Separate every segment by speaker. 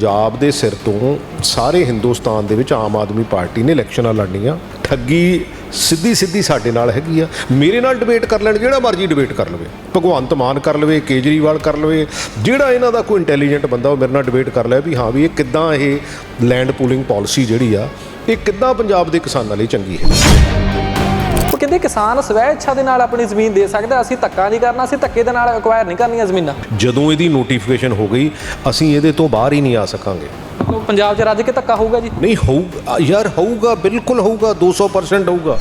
Speaker 1: ਪੰਜਾਬ ਦੇ ਸਿਰ ਤੋਂ ਸਾਰੇ ਹਿੰਦੁਸਤਾਨ ਦੇ ਵਿੱਚ ਆਮ ਆਦਮੀ ਪਾਰਟੀ ਨੇ ਇਲੈਕਸ਼ਨਾਂ ਲੜਨੀਆਂ। ਠੱਗੀ ਸਿੱਧੀ ਸਿੱਧੀ ਸਾਡੇ ਨਾਲ ਹੈਗੀ ਆ। ਮੇਰੇ ਨਾਲ ਡਿਬੇਟ ਕਰ ਲੈਣ, ਜਿਹੜਾ ਮਰਜ਼ੀ ਡਿਬੇਟ ਕਰ ਲਵੇ। ਭਗਵੰਤ ਮਾਨ ਕਰ ਲਵੇ, ਕੇਜਰੀਵਾਲ ਕਰ ਲਵੇ, ਜਿਹੜਾ ਇਹਨਾਂ ਦਾ ਕੋਈ ਇੰਟੈਲੀਜੈਂਟ ਬੰਦਾ ਉਹ ਮੇਰੇ ਨਾਲ ਡਿਬੇਟ ਕਰ ਲਿਆ ਵੀ ਹਾਂ ਵੀ ਇਹ ਕਿੱਦਾਂ ਇਹ ਲੈਂਡ ਪੂਲਿੰਗ ਪਾਲਿਸੀ ਜਿਹੜੀ ਆ, ਇਹ ਕਿੱਦਾਂ ਪੰਜਾਬ ਦੇ ਕਿਸਾਨਾਂ ਲਈ ਚੰਗੀ ਹੈ।
Speaker 2: ਕਹਿੰਦੇ ਕਿਸਾਨ ਸਵੈ ਇੱਛਾ ਦੇ ਨਾਲ ਆਪਣੀ ਜ਼ਮੀਨ ਦੇ ਸਕਦਾ ਅਸੀਂ ਧੱਕਾ ਨਹੀਂ ਕਰਨਾ ਅਸੀਂ ਧੱਕੇ ਦੇ ਨਾਲ ਐਕਵਾਇਰ ਨਹੀਂ ਕਰਨੀਆਂ ਜ਼ਮੀਨਾਂ।
Speaker 1: ਜਦੋਂ ਇਹਦੀ ਨੋਟੀਫਿਕੇਸ਼ਨ ਹੋ ਗਈ ਅਸੀਂ ਇਹਦੇ ਤੋਂ ਬਾਹਰ ਹੀ ਨਹੀਂ ਆ ਸਕਾਂਗੇ।
Speaker 2: ਪੰਜਾਬ 'ਚ ਰੱਜ ਕੇ ਧੱਕਾ ਹੋਊਗਾ ਜੀ?
Speaker 1: ਨਹੀਂ ਹੋਊਗਾ ਯਾਰ ਹੋਊਗਾ ਬਿਲਕੁਲ ਹੋਊਗਾ 200% ਹੋਊਗਾ।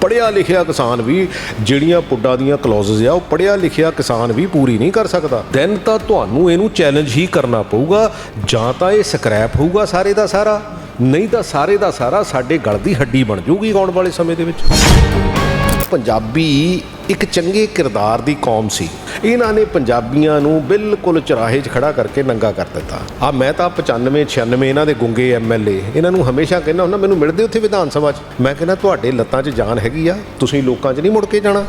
Speaker 1: ਪੜਿਆ ਲਿਖਿਆ ਕਿਸਾਨ ਵੀ ਜਿਹੜੀਆਂ ਪੁੱਡਾਂ ਦੀਆਂ ਕਲੌਜ਼ਸ ਆ ਉਹ ਪੜਿਆ ਲਿਖਿਆ ਕਿਸਾਨ ਵੀ ਪੂਰੀ ਨਹੀਂ ਕਰ ਸਕਦਾ। ਦੈਨ ਤਾਂ ਤੁਹਾਨੂੰ ਇਹਨੂੰ ਚੈਲੰਜ ਹੀ ਕਰਨਾ ਪਊਗਾ ਜਾਂ ਤਾਂ ਇਹ ਸਕ੍ਰੈਪ ਹੋਊਗਾ ਸਾਰੇ ਦਾ ਸਾਰਾ। ਨਹੀਂ ਤਾਂ ਸਾਰੇ ਦਾ ਸਾਰਾ ਸਾਡੇ ਗਲ ਦੀ ਹੱਡੀ ਬਣ ਜੂਗੀ ਆਉਣ ਵਾਲੇ ਸਮੇਂ ਦੇ ਵਿੱਚ। ਪੰਜਾਬੀ ਇੱਕ ਚੰਗੇ ਕਿਰਦਾਰ ਦੀ ਕੌਮ ਸੀ। ਇਹਨਾਂ ਨੇ ਪੰਜਾਬੀਆਂ ਨੂੰ ਬਿਲਕੁਲ ਚਰਾਹੇ 'ਚ ਖੜਾ ਕਰਕੇ ਨੰਗਾ ਕਰ ਦਿੱਤਾ। ਆ ਮੈਂ ਤਾਂ 95 96 ਇਹਨਾਂ ਦੇ ਗੁੰਗੇ ਐਮਐਲਏ ਇਹਨਾਂ ਨੂੰ ਹਮੇਸ਼ਾ ਕਹਿੰਦਾ ਹੁੰਦਾ, ਮੈਨੂੰ ਮਿਲਦੇ ਉੱਥੇ ਵਿਧਾਨ ਸਭਾ 'ਚ। ਮੈਂ ਕਹਿੰਦਾ, ਤੁਹਾਡੇ ਲੱਤਾਂ 'ਚ ਜਾਨ ਹੈਗੀ ਆ। ਤੁਸੀਂ ਲੋਕਾਂ 'ਚ ਨਹੀਂ ਮੁੜ ਕੇ ਜਾਣਾ।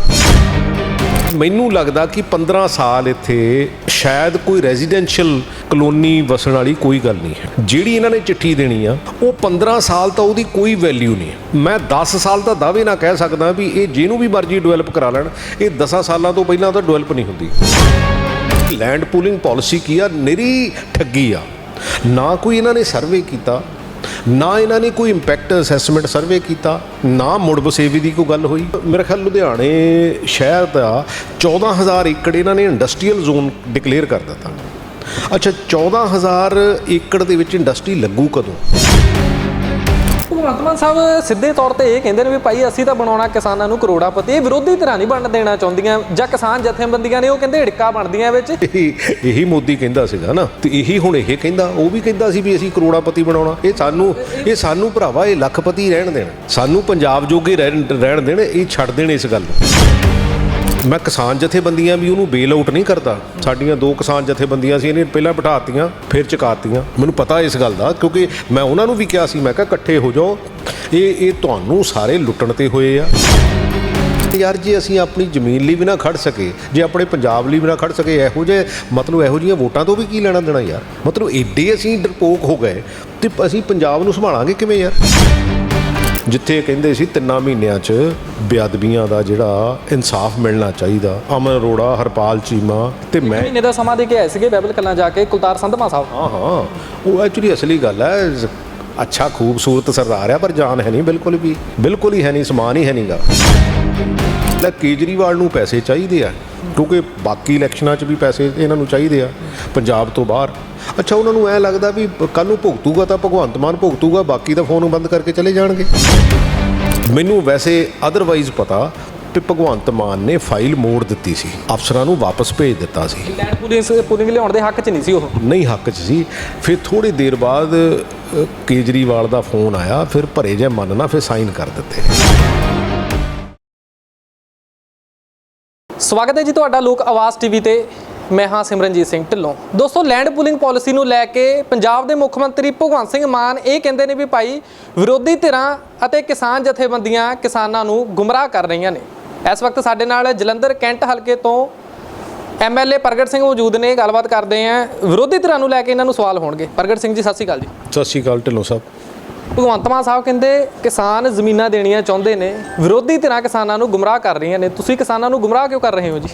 Speaker 1: ਮੈਨੂੰ ਲੱਗਦਾ ਕਿ 15 ਸਾਲ ਇੱਥੇ ਸ਼ਾਇਦ ਕੋਈ ਰੈਜ਼ੀਡੈਂਸ਼ੀਅਲ ਕਲੋਨੀ ਵਸਣ ਵਾਲੀ ਕੋਈ ਗੱਲ ਨਹੀਂ ਹੈ। ਜਿਹੜੀ ਇਹਨਾਂ ਨੇ ਚਿੱਠੀ ਦੇਣੀ ਆ, ਉਹ 15 ਸਾਲ ਤਾਂ ਉਹਦੀ ਕੋਈ ਵੈਲਿਊ ਨਹੀਂ ਹੈ। ਮੈਂ 10 ਸਾਲ ਤਾਂ ਦਾਅਵੇ ਨਾ ਕਹਿ ਸਕਦਾ ਵੀ ਇਹ ਜਿਹਨੂੰ ਵੀ ਮਰਜ਼ੀ ਡਿਵੈਲਪ ਕਰਾ ਲੈਣ, ਇਹ 10 ਸਾਲਾਂ ਤੋਂ ਪਹਿਲਾਂ ਤਾਂ ਡਿਵੈਲਪ ਨਹੀਂ ਹੁੰਦੀ। ਲੈਂਡ ਪੂਲਿੰਗ ਪਾਲਿਸੀ ਕੀ ਆ? ਨਿਰੀ ਠੱਗੀ ਆ। ਨਾ ਕੋਈ ਇਹਨਾਂ ਨੇ ਸਰਵੇ ਕੀਤਾ ਨਾ ਇਹਨਾਂ ਨੇ ਕੋਈ ਇੰਪੈਕਟ ਅਸੈਸਮੈਂਟ ਸਰਵੇ ਕੀਤਾ, ਨਾ ਮੁੜ ਵਸੇਵੀ ਦੀ ਕੋਈ ਗੱਲ ਹੋਈ। ਮੇਰੇ ਖਿਆਲ ਲੁਧਿਆਣੇ ਸ਼ਹਿਰ ਦਾ 14000 ਏਕੜ ਇਹਨਾਂ ਨੇ ਇੰਡਸਟਰੀਅਲ ਜ਼ੋਨ ਡਿਕਲੇਅਰ ਕਰ ਦਿੱਤਾ। ਅੱਛਾ 14000 ਏਕੜ ਦੇ ਵਿੱਚ ਇੰਡਸਟਰੀ ਲੱਗੂ ਕਦੋਂ?
Speaker 2: ਭਗਵੰਤ ਮਾਨ ਸਾਹਿਬ ਸਿੱਧੇ ਤੌਰ ਤੇ ਇਹ ਕਹਿੰਦੇ ਨੇ ਵੀ ਭਾਈ ਅਸੀਂ ਤਾਂ ਬਣਾਉਣਾ ਕਿਸਾਨਾਂ ਨੂੰ ਕਰੋੜਾਪਤੀ ਇਹ ਵਿਰੋਧੀ ਧਿਰਾਂ ਨਹੀਂ ਬਣਨ ਦੇਣਾ ਚਾਹੁੰਦੀਆਂ ਜਾਂ ਕਿਸਾਨ ਜਥੇਬੰਦੀਆਂ ਨੇ ਉਹ ਕਹਿੰਦੇ ਹਿੜਕਾ ਬਣਦੀਆਂ ਵਿੱਚ।
Speaker 1: ਇਹੀ ਮੋਦੀ ਕਹਿੰਦਾ ਸੀਗਾ ਨਾ, ਤੇ ਇਹੀ ਹੁਣ ਇਹ ਕਹਿੰਦਾ, ਉਹ ਵੀ ਕਹਿੰਦਾ ਸੀ ਵੀ ਅਸੀਂ ਕਰੋੜਾਪਤੀ ਬਣਾਉਣਾ। ਇਹ ਸਾਨੂੰ ਇਹ ਸਾਨੂੰ ਭਰਾਵਾ, ਇਹ ਲੱਖਪਤੀ ਰਹਿਣ ਦੇਣ। ਸਾਨੂੰ ਪੰਜਾਬ ਜੋਗੇ ਰਹਿਣ ਰਹਿਣ ਦੇਣ, ਇਹ ਛੱਡ ਦੇਣ ਇਸ ਗੱਲ ਨੂੰ। ਮੈਂ ਕਿਸਾਨ ਜਥੇਬੰਦੀਆਂ ਵੀ ਉਹਨੂੰ ਬੇਲ ਆਊਟ ਨਹੀਂ ਕਰਦਾ। ਸਾਡੀਆਂ ਦੋ ਕਿਸਾਨ ਜਥੇਬੰਦੀਆਂ ਸੀ, ਇਹਨੇ ਪਹਿਲਾਂ ਬਿਠਾਤੀਆਂ, ਫਿਰ ਚੁਕਾਤੀਆਂ। ਮੈਨੂੰ ਪਤਾ ਇਸ ਗੱਲ ਦਾ, ਕਿਉਂਕਿ ਮੈਂ ਉਹਨਾਂ ਨੂੰ ਵੀ ਕਿਹਾ ਸੀ, ਮੈਂ ਕਿਹਾ ਇਕੱਠੇ ਹੋ ਜਾਓ। ਇਹ ਇਹ ਤੁਹਾਨੂੰ ਸਾਰੇ ਲੁੱਟਣ ਤੇ ਹੋਏ ਆ। ਯਾਰ ਜੇ ਅਸੀਂ ਆਪਣੀ ਜ਼ਮੀਨ ਲਈ ਵੀ ਨਾ ਖੜ ਸਕੇ, ਜੇ ਆਪਣੇ ਪੰਜਾਬ ਲਈ ਵੀ ਨਾ ਖੜ ਸਕੇ, ਇਹੋ ਜਿਹੇ, ਮਤਲਬ ਇਹੋ ਜਿਹੀਆਂ ਵੋਟਾਂ ਤੋਂ ਵੀ ਕੀ ਲੈਣਾ ਦੇਣਾ ਯਾਰ? ਮਤਲਬ ਏਡੇ ਅਸੀਂ ਡਰਪੋਕ ਹੋ ਗਏ, ਤੇ ਅਸੀਂ ਪੰਜਾਬ ਨੂੰ ਸੰਭਾਲਾਂਗੇ ਕਿਵੇਂ ਯਾਰ? ਜਿੱਥੇ ਕਹਿੰਦੇ ਸੀ ਤਿੰਨਾਂ ਮਹੀਨਿਆਂ 'ਚ ਬੇਅਦਬੀਆਂ ਦਾ ਜਿਹੜਾ ਇਨਸਾਫ ਮਿਲਣਾ ਚਾਹੀਦਾ। ਅਮਨ ਅਰੋੜਾ ਹਰਪਾਲ ਚੀਮਾ ਤੇ ਮੈਂ
Speaker 2: ਮਹੀਨੇ ਦਾ ਸਮਾਂ ਦੇ ਕੇ ਆਏ ਸੀਗੇ ਬਾਈਬਲ ਕਲਾਂ ਜਾ ਕੇ ਕੁਲਤਾਰ ਸੰਧਮਾ ਸਾਹਿਬ।
Speaker 1: ਹਾਂ ਹਾਂ। ਉਹ ਐਕਚੁਅਲੀ ਅਸਲੀ ਗੱਲ ਹੈ ਅੱਛਾ ਖੂਬਸੂਰਤ ਸਰਦਾਰ ਆ ਪਰ ਜਾਨ ਹੈ ਨਹੀਂ ਬਿਲਕੁਲ ਵੀ। ਬਿਲਕੁਲ ਹੀ ਹੈ ਨਹੀਂ ਸਮਾਨ ਹੀ ਹੈ ਨਹੀਂਗਾ। ਲੈ ਕੇਜਰੀਵਾਲ ਨੂੰ ਪੈਸੇ ਚਾਹੀਦੇ ਆ ਕਿਉਂਕਿ ਬਾਕੀ ਇਲੈਕਸ਼ਨਾਂ 'ਚ ਵੀ ਪੈਸੇ ਇਹਨਾਂ ਨੂੰ ਚਾਹੀਦੇ ਆ ਪੰਜਾਬ ਤੋਂ ਬਾਹਰ। ਅੱਛਾ ਉਹਨਾਂ ਨੂੰ ਐ ਲੱਗਦਾ ਵੀ ਕੱਲ ਨੂੰ ਭੁਗਤੂਗਾ ਤਾਂ ਭਗਵੰਤ ਮਾਨ ਭੁਗਤੂਗਾ ਬਾਕੀ ਤਾਂ ਫੋਨ ਬੰਦ ਕਰਕੇ ਚਲੇ ਜਾਣਗੇ। ਮੈਨੂੰ ਵੈਸੇ ਅਦਰਵਾਈਜ਼ ਪਤਾ ਤੇ ਭਗਵੰਤ ਮਾਨ ਨੇ ਫਾਈਲ ਮੋੜ ਦਿੱਤੀ ਸੀ। ਅਫਸਰਾਂ ਨੂੰ ਵਾਪਸ ਭੇਜ ਦਿੱਤਾ ਸੀ।
Speaker 2: ਲੈਂਡ ਪੁਲਿਸ ਪੁਲਿੰਗ ਲਿਆਉਣ ਦੇ ਹੱਕ 'ਚ ਨਹੀਂ ਸੀ ਉਹ?
Speaker 1: ਨਹੀਂ ਹੱਕ 'ਚ ਸੀ। ਫਿਰ ਥੋੜੀ ਦੇਰ ਬਾਅਦ ਕੇਜਰੀਵਾਲ ਦਾ ਫੋਨ ਆਇਆ ਫਿਰ ਭਰੇ ਜੇ ਮਨ ਨਾ ਫਿਰ ਸਾਈਨ ਕਰ ਦਿੱਤੇ।
Speaker 2: ਸਵਾਗਤ ਹੈ ਜੀ ਤੁਹਾਡਾ ਲੋਕ ਆਵਾਜ਼ ਟੀਵੀ ਤੇ। ਮੈਂ ਹਾਂ ਸਿਮਰਨਜੀਤ ਸਿੰਘ ਢਿੱਲੋਂ। ਦੋਸਤੋ ਲੈਂਡ ਪੂਲਿੰਗ ਪਾਲਿਸੀ ਨੂੰ ਲੈ ਕੇ ਪੰਜਾਬ ਦੇ ਮੁੱਖ ਮੰਤਰੀ ਭਗਵੰਤ ਸਿੰਘ ਮਾਨ ਇਹ ਕਹਿੰਦੇ ਨੇ ਵੀ ਭਾਈ ਵਿਰੋਧੀ ਧਿਰਾਂ ਅਤੇ ਕਿਸਾਨ ਜਥੇਬੰਦੀਆਂ ਕਿਸਾਨਾਂ ਨੂੰ ਗੁੰਮਰਾਹ ਕਰ ਰਹੀਆਂ ਨੇ। ਇਸ ਵਕਤ ਸਾਡੇ ਨਾਲ ਜਲੰਧਰ ਕੈਂਟ ਹਲਕੇ ਤੋਂ ਐਮਐਲਏ ਪ੍ਰਗਟ ਸਿੰਘ ਮੌਜੂਦ ਨੇ। ਗੱਲਬਾਤ ਕਰਦੇ ਆਂ ਵਿਰੋਧੀ ਧਿਰਾਂ ਨੂੰ ਲੈ ਕੇ ਇਹਨਾਂ ਨੂੰ ਸਵਾਲ ਹੋਣਗੇ। ਪ੍ਰਗਟ ਸਿੰਘ ਜੀ ਸਤਿ ਸ਼੍ਰੀ ਅਕਾਲ ਜੀ।
Speaker 1: ਸਤਿ ਸ਼੍ਰੀ ਅਕਾਲ ਢਿੱਲੋਂ ਸਾਹਿਬ।
Speaker 2: ਭਗਵੰਤ ਮਾਨ ਸਾਹਿਬ ਕਹਿੰਦੇ ਕਿਸਾਨ ਜ਼ਮੀਨਾਂ ਦੇਣੀਆਂ ਚਾਹੁੰਦੇ ਨੇ ਵਿਰੋਧੀ ਧਿਰਾਂ ਕਿਸਾਨਾਂ ਨੂੰ ਗੁੰਮਰਾਹ ਕਰ ਰਹੀਆਂ ਨੇ। ਤੁਸੀਂ ਕਿਸਾਨਾਂ ਨੂੰ ਗੁੰਮਰਾਹ ਕਿਉਂ ਕਰ ਰਹੇ ਹੋ ਜੀ?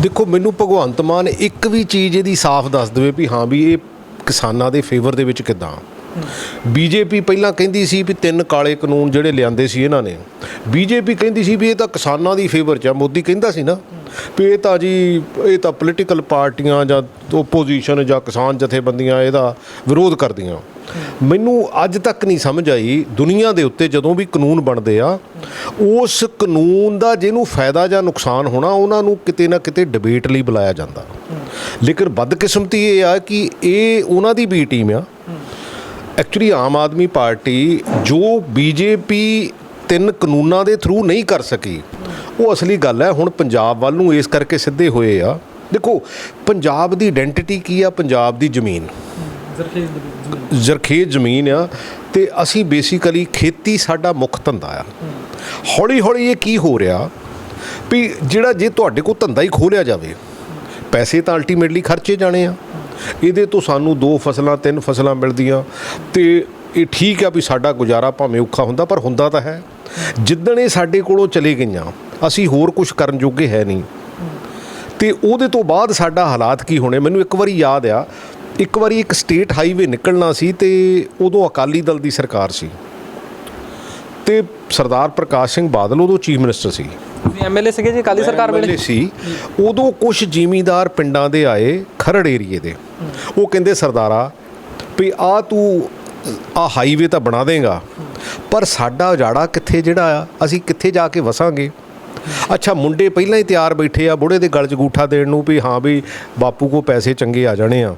Speaker 1: ਦੇਖੋ, ਮੈਨੂੰ ਭਗਵੰਤ ਮਾਨ ਇੱਕ ਵੀ ਚੀਜ਼ ਇਹਦੀ ਸਾਫ਼ ਦੱਸ ਦੇਵੇ ਵੀ ਹਾਂ ਵੀ ਇਹ ਕਿਸਾਨਾਂ ਦੇ ਫੇਵਰ ਦੇ ਵਿੱਚ ਕਿਦਾਂ ਬੀਜੇਪੀ ਪਹਿਲਾਂ ਕਹਿੰਦੀ ਸੀ ਵੀ ਤਿੰਨ ਕਾਲੇ ਕਾਨੂੰਨ ਜਿਹੜੇ ਲਿਆਂਦੇ ਸੀ ਇਹਨਾਂ ਨੇ। ਬੀਜੇਪੀ ਕਹਿੰਦੀ ਸੀ ਵੀ ਇਹ ਤਾਂ ਕਿਸਾਨਾਂ ਦੀ ਫੇਵਰ 'ਚ ਆ, ਮੋਦੀ ਕਹਿੰਦਾ ਸੀ ਨਾ ਵੀ ਇਹ ਤਾਂ ਜੀ, ਇਹ ਤਾਂ ਪੋਲੀਟੀਕਲ ਪਾਰਟੀਆਂ ਜਾਂ ਓਪੋਜੀਸ਼ਨ ਜਾਂ ਕਿਸਾਨ ਜਥੇਬੰਦੀਆਂ ਇਹਦਾ ਵਿਰੋਧ ਕਰਦੀਆਂ। ਮੈਨੂੰ ਅੱਜ ਤੱਕ ਨਹੀਂ ਸਮਝ ਆਈ ਦੁਨੀਆ ਦੇ ਉੱਤੇ ਜਦੋਂ ਵੀ ਕਾਨੂੰਨ ਬਣਦੇ ਆ, ਉਸ ਕਾਨੂੰਨ ਦਾ ਜਿਹਨੂੰ ਫਾਇਦਾ ਜਾਂ ਨੁਕਸਾਨ ਹੋਣਾ, ਉਹਨਾਂ ਨੂੰ ਕਿਤੇ ਨਾ ਕਿਤੇ ਡਿਬੇਟ ਲਈ ਬੁਲਾਇਆ ਜਾਂਦਾ। ਲੇਕਿਨ ਬਦਕਿਸਮਤੀ ਇਹ ਆ ਕਿ ਇਹ ਉਹਨਾਂ ਦੀ ਵੀ ਟੀਮ ਆ। ਐਕਚੁਅਲੀ ਆਮ ਆਦਮੀ ਪਾਰਟੀ ਜੋ ਬੀਜੇਪੀ ਤਿੰਨ ਕਾਨੂੰਨਾਂ ਦੇ ਥਰੂ ਨਹੀਂ ਕਰ ਸਕੀ, ਉਹ ਅਸਲੀ ਗੱਲ ਹੈ, ਹੁਣ ਪੰਜਾਬ ਵੱਲ ਨੂੰ ਇਸ ਕਰਕੇ ਸਿੱਧੇ ਹੋਏ ਆ। ਦੇਖੋ, ਪੰਜਾਬ ਦੀ ਆਇਡੈਂਟੀਟੀ ਕੀ ਆ? ਪੰਜਾਬ ਦੀ ਜ਼ਮੀਨ। ਜ਼ਰਖੇਜ਼ ਜ਼ਮੀਨ ਆ, ਤੇ ਅਸੀਂ ਬੇਸਿਕਲੀ ਖੇਤੀ ਸਾਡਾ ਮੁੱਖ ਧੰਦਾ ਆ। ਹੌਲੀ ਹੌਲੀ ਇਹ ਕੀ ਹੋ ਰਿਹਾ? ਵੀ ਜਿਹੜਾ ਜੇ ਤੁਹਾਡੇ ਕੋਲ ਧੰਦਾ ਹੀ ਖੋਲਿਆ ਜਾਵੇ, ਪੈਸੇ ਤਾਂ ਅਲਟੀਮੇਟਲੀ ਖਰਚੇ ਜਾਣੇ ਆ। ਇਹਦੇ ਤੋਂ ਸਾਨੂੰ ਦੋ ਫਸਲਾਂ ਤਿੰਨ ਫਸਲਾਂ ਮਿਲਦੀਆਂ ਤੇ ਇਹ ਠੀਕ ਆ ਵੀ ਸਾਡਾ ਗੁਜ਼ਾਰਾ ਭਾਵੇਂ ਔਖਾ ਹੁੰਦਾ ਪਰ ਹੁੰਦਾ ਤਾਂ ਹੈ। ਜਿੱਦਣ ਇਹ ਸਾਡੇ ਕੋਲੋਂ ਚਲੇ ਗਈਆਂ ਅਸੀਂ ਹੋਰ ਕੁਝ ਕਰਨ ਜੋਗੇ ਹੈ ਨਹੀਂ। ਤੇ ਉਹਦੇ ਤੋਂ ਬਾਅਦ ਸਾਡਾ ਹਾਲਾਤ ਕੀ ਹੋਣੇ ਮੈਨੂੰ ਇੱਕ ਵਾਰੀ ਯਾਦ ਆ ਇੱਕ ਵਾਰੀ ਇੱਕ ਸਟੇਟ ਹਾਈਵੇ ਨਿਕਲਣਾ ਸੀ ਤੇ ਉਦੋਂ ਅਕਾਲੀ ਦਲ ਦੀ ਸਰਕਾਰ ਸੀ। ਤੇ ਸਰਦਾਰ ਪ੍ਰਕਾਸ਼ ਸਿੰਘ ਬਾਦਲ ਉਦੋਂ ਚੀਫ ਮਿਨਿਸਟਰ ਸੀ।
Speaker 2: ਐਮਐਲਏ ਸੀਗੇ ਜੀ ਅਕਾਲੀ ਸਰਕਾਰ ਵੇਲੇ?
Speaker 1: ਸੀ। ਉਦੋਂ ਕੁਝ ਜ਼ਿਮੀਂਦਾਰ ਪਿੰਡਾਂ ਦੇ ਆਏ ਖਰੜ ਏਰੀਏ ਦੇ। ਉਹ ਕਹਿੰਦੇ, ਸਰਦਾਰਾ, ਵੀ ਆ ਤੂੰ ਆ ਹਾਈਵੇ ਤਾਂ ਬਣਾ ਦੇਗਾ, ਪਰ ਸਾਡਾ ਉਜਾੜਾ ਕਿੱਥੇ ਜਿਹੜਾ ਆ? ਅਸੀਂ ਕਿੱਥੇ ਜਾ ਕੇ ਵਸਾਂਗੇ? ਅੱਛਾ, ਮੁੰਡੇ ਪਹਿਲਾਂ ਹੀ ਤਿਆਰ ਬੈਠੇ ਆ, ਬੁੜੇ ਦੇ ਗਲ 'ਚ ਗੂਠਾ ਦੇਣ ਨੂੰ ਵੀ ਹਾਂ ਵੀ ਬਾਪੂ ਕੋ ਪੈਸੇ ਚੰਗੇ ਆ ਜਾਣੇ ਆ।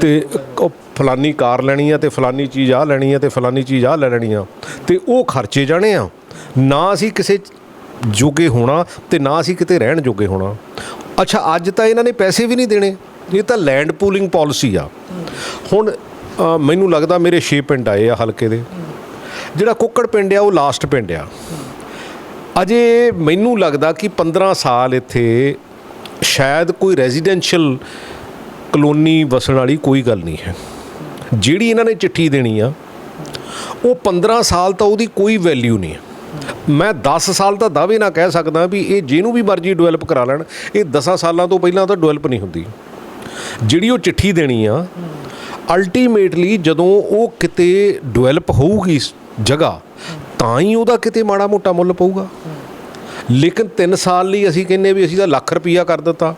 Speaker 1: ਤੇ ਫਲਾਨੀ ਕਾਰ ਲੈਣੀ ਆ ਤੇ ਫਲਾਨੀ ਚੀਜ਼ ਆ ਲੈਣੀ ਆ ਤੇ ਫਲਾਨੀ ਚੀਜ਼ ਆ ਲੈ ਲੈਣੀ ਆ। ਤੇ ਉਹ ਖਰਚੇ ਜਾਣੇ ਆ। ਨਾ ਅਸੀਂ ਕਿਸੇ ਜੋਗੇ ਹੋਣਾ ਤੇ ਨਾ ਅਸੀਂ ਕਿਤੇ ਰਹਿਣ ਜੋਗੇ ਹੋਣਾ। ਅੱਛਾ, ਅੱਜ ਤਾਂ ਇਹਨਾਂ ਨੇ ਪੈਸੇ ਵੀ ਨਹੀਂ ਦੇਣੇ। ਇਹ ਤਾਂ ਲੈਂਡ ਪੂਲਿੰਗ ਪਾਲਿਸੀ ਆ। ਹੁਣ ਮੈਨੂੰ ਲੱਗਦਾ ਮੇਰੇ 6 ਪਿੰਡ ਆਏ ਆ ਹਲਕੇ ਦੇ। ਜਿਹੜਾ ਕੁੱਕੜ ਪਿੰਡ ਆ, ਉਹ ਲਾਸਟ ਪਿੰਡ ਆ। ਅਜੇ ਮੈਨੂੰ ਲੱਗਦਾ ਕਿ 15 ਸਾਲ ਇੱਥੇ ਸ਼ਾਇਦ ਕੋਈ ਰੈਜ਼ੀਡੈਂਸ਼ੀਅਲ ਕਲੋਨੀ ਵਸਣ ਵਾਲੀ ਕੋਈ ਗੱਲ ਨਹੀਂ ਹੈ। ਜਿਹੜੀ ਇਹਨਾਂ ਨੇ ਚਿੱਠੀ ਦੇਣੀ ਆ, ਉਹ 15 ਸਾਲ ਤਾਂ ਉਹਦੀ ਕੋਈ ਵੈਲਿਊ ਨਹੀਂ ਹੈ। ਮੈਂ 10 ਸਾਲ ਤਾਂ ਦਾਅਵੇ ਨਾ ਕਹਿ ਸਕਦਾ ਵੀ ਇਹ ਜਿਹਨੂੰ ਵੀ ਮਰਜ਼ੀ ਡਿਵੈਲਪ ਕਰਾ ਲੈਣ, ਇਹ 10 ਸਾਲਾਂ ਤੋਂ ਪਹਿਲਾਂ ਤਾਂ ਡਿਵੈਲਪ ਨਹੀਂ ਹੁੰਦੀ। ਜਿਹੜੀ ਉਹ ਚਿੱਠੀ ਦੇਣੀ ਆ ਅਲਟੀਮੇਟਲੀ ਜਦੋਂ ਉਹ ਕਿਤੇ ਡਿਵੈਲਪ ਹੋਊਗੀ ਜਗ੍ਹਾ ਤਾਂ ਹੀ ਉਹਦਾ ਕਿਤੇ ਮਾੜਾ ਮੋਟਾ ਮੁੱਲ ਪਊਗਾ। ਲੇਕਿਨ 3 ਸਾਲ ਲਈ ਅਸੀਂ ਕਹਿੰਨੇ ਵੀ ਅਸੀਂ ਤਾਂ ਲੱਖ ਰੁਪਈਆ ਕਰ ਦਿੱਤਾ।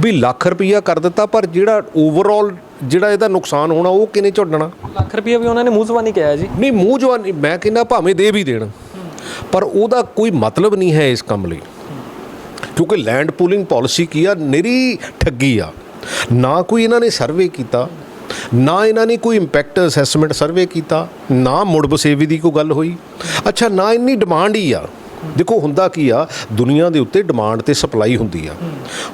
Speaker 1: ਵੀ ਲੱਖ ਰੁਪਈਆ ਕਰ ਦਿੱਤਾ ਪਰ ਜਿਹੜਾ ਓਵਰਆਲ ਜਿਹੜਾ ਇਹਦਾ ਨੁਕਸਾਨ ਹੋਣਾ ਉਹ ਕਿਨੇ ਝੋੜਨਾ
Speaker 2: ਲੱਖ ਰੁਪਏ ਵੀ ਉਹਨਾਂ ਨੇ ਮੂੰਹ ਜ਼ਬਾਨੀ ਕਿਹਾ ਜੀ।
Speaker 1: ਨਹੀਂ ਮੂੰਹ ਜਵਾਨੀ ਮੈਂ ਕਹਿੰਦਾ ਭਾਵੇਂ ਦੇ ਵੀ ਦੇਣ। ਪਰ ਉਹਦਾ ਕੋਈ ਮਤਲਬ ਨਹੀਂ ਹੈ ਇਸ ਕੰਮ ਲਈ। ਕਿਉਂਕਿ ਲੈਂਡ ਪੂਲਿੰਗ ਪਾਲਿਸੀ ਕੀ ਆ ਨਿਰੀ ਠੱਗੀ ਆ। ਨਾ ਕੋਈ ਇਹਨਾਂ ਨੇ ਸਰਵੇ ਕੀਤਾ, ਨਾ ਇਹਨਾਂ ਨੇ ਕੋਈ ਇੰਪੈਕਟ ਅਸੈਸਮੈਂਟ ਸਰਵੇ ਕੀਤਾ, ਨਾ ਮੁੜ ਵਸੇਵੀ ਦੀ ਕੋਈ ਗੱਲ ਹੋਈ। ਅੱਛਾ, ਨਾ ਇੰਨੀ ਡਿਮਾਂਡ ਹੀ ਆ। ਦੇਖੋ, ਹੁੰਦਾ ਕੀ ਆ, ਦੁਨੀਆ ਦੇ ਉੱਤੇ ਡਿਮਾਂਡ ਤੇ ਸਪਲਾਈ ਹੁੰਦੀ ਆ।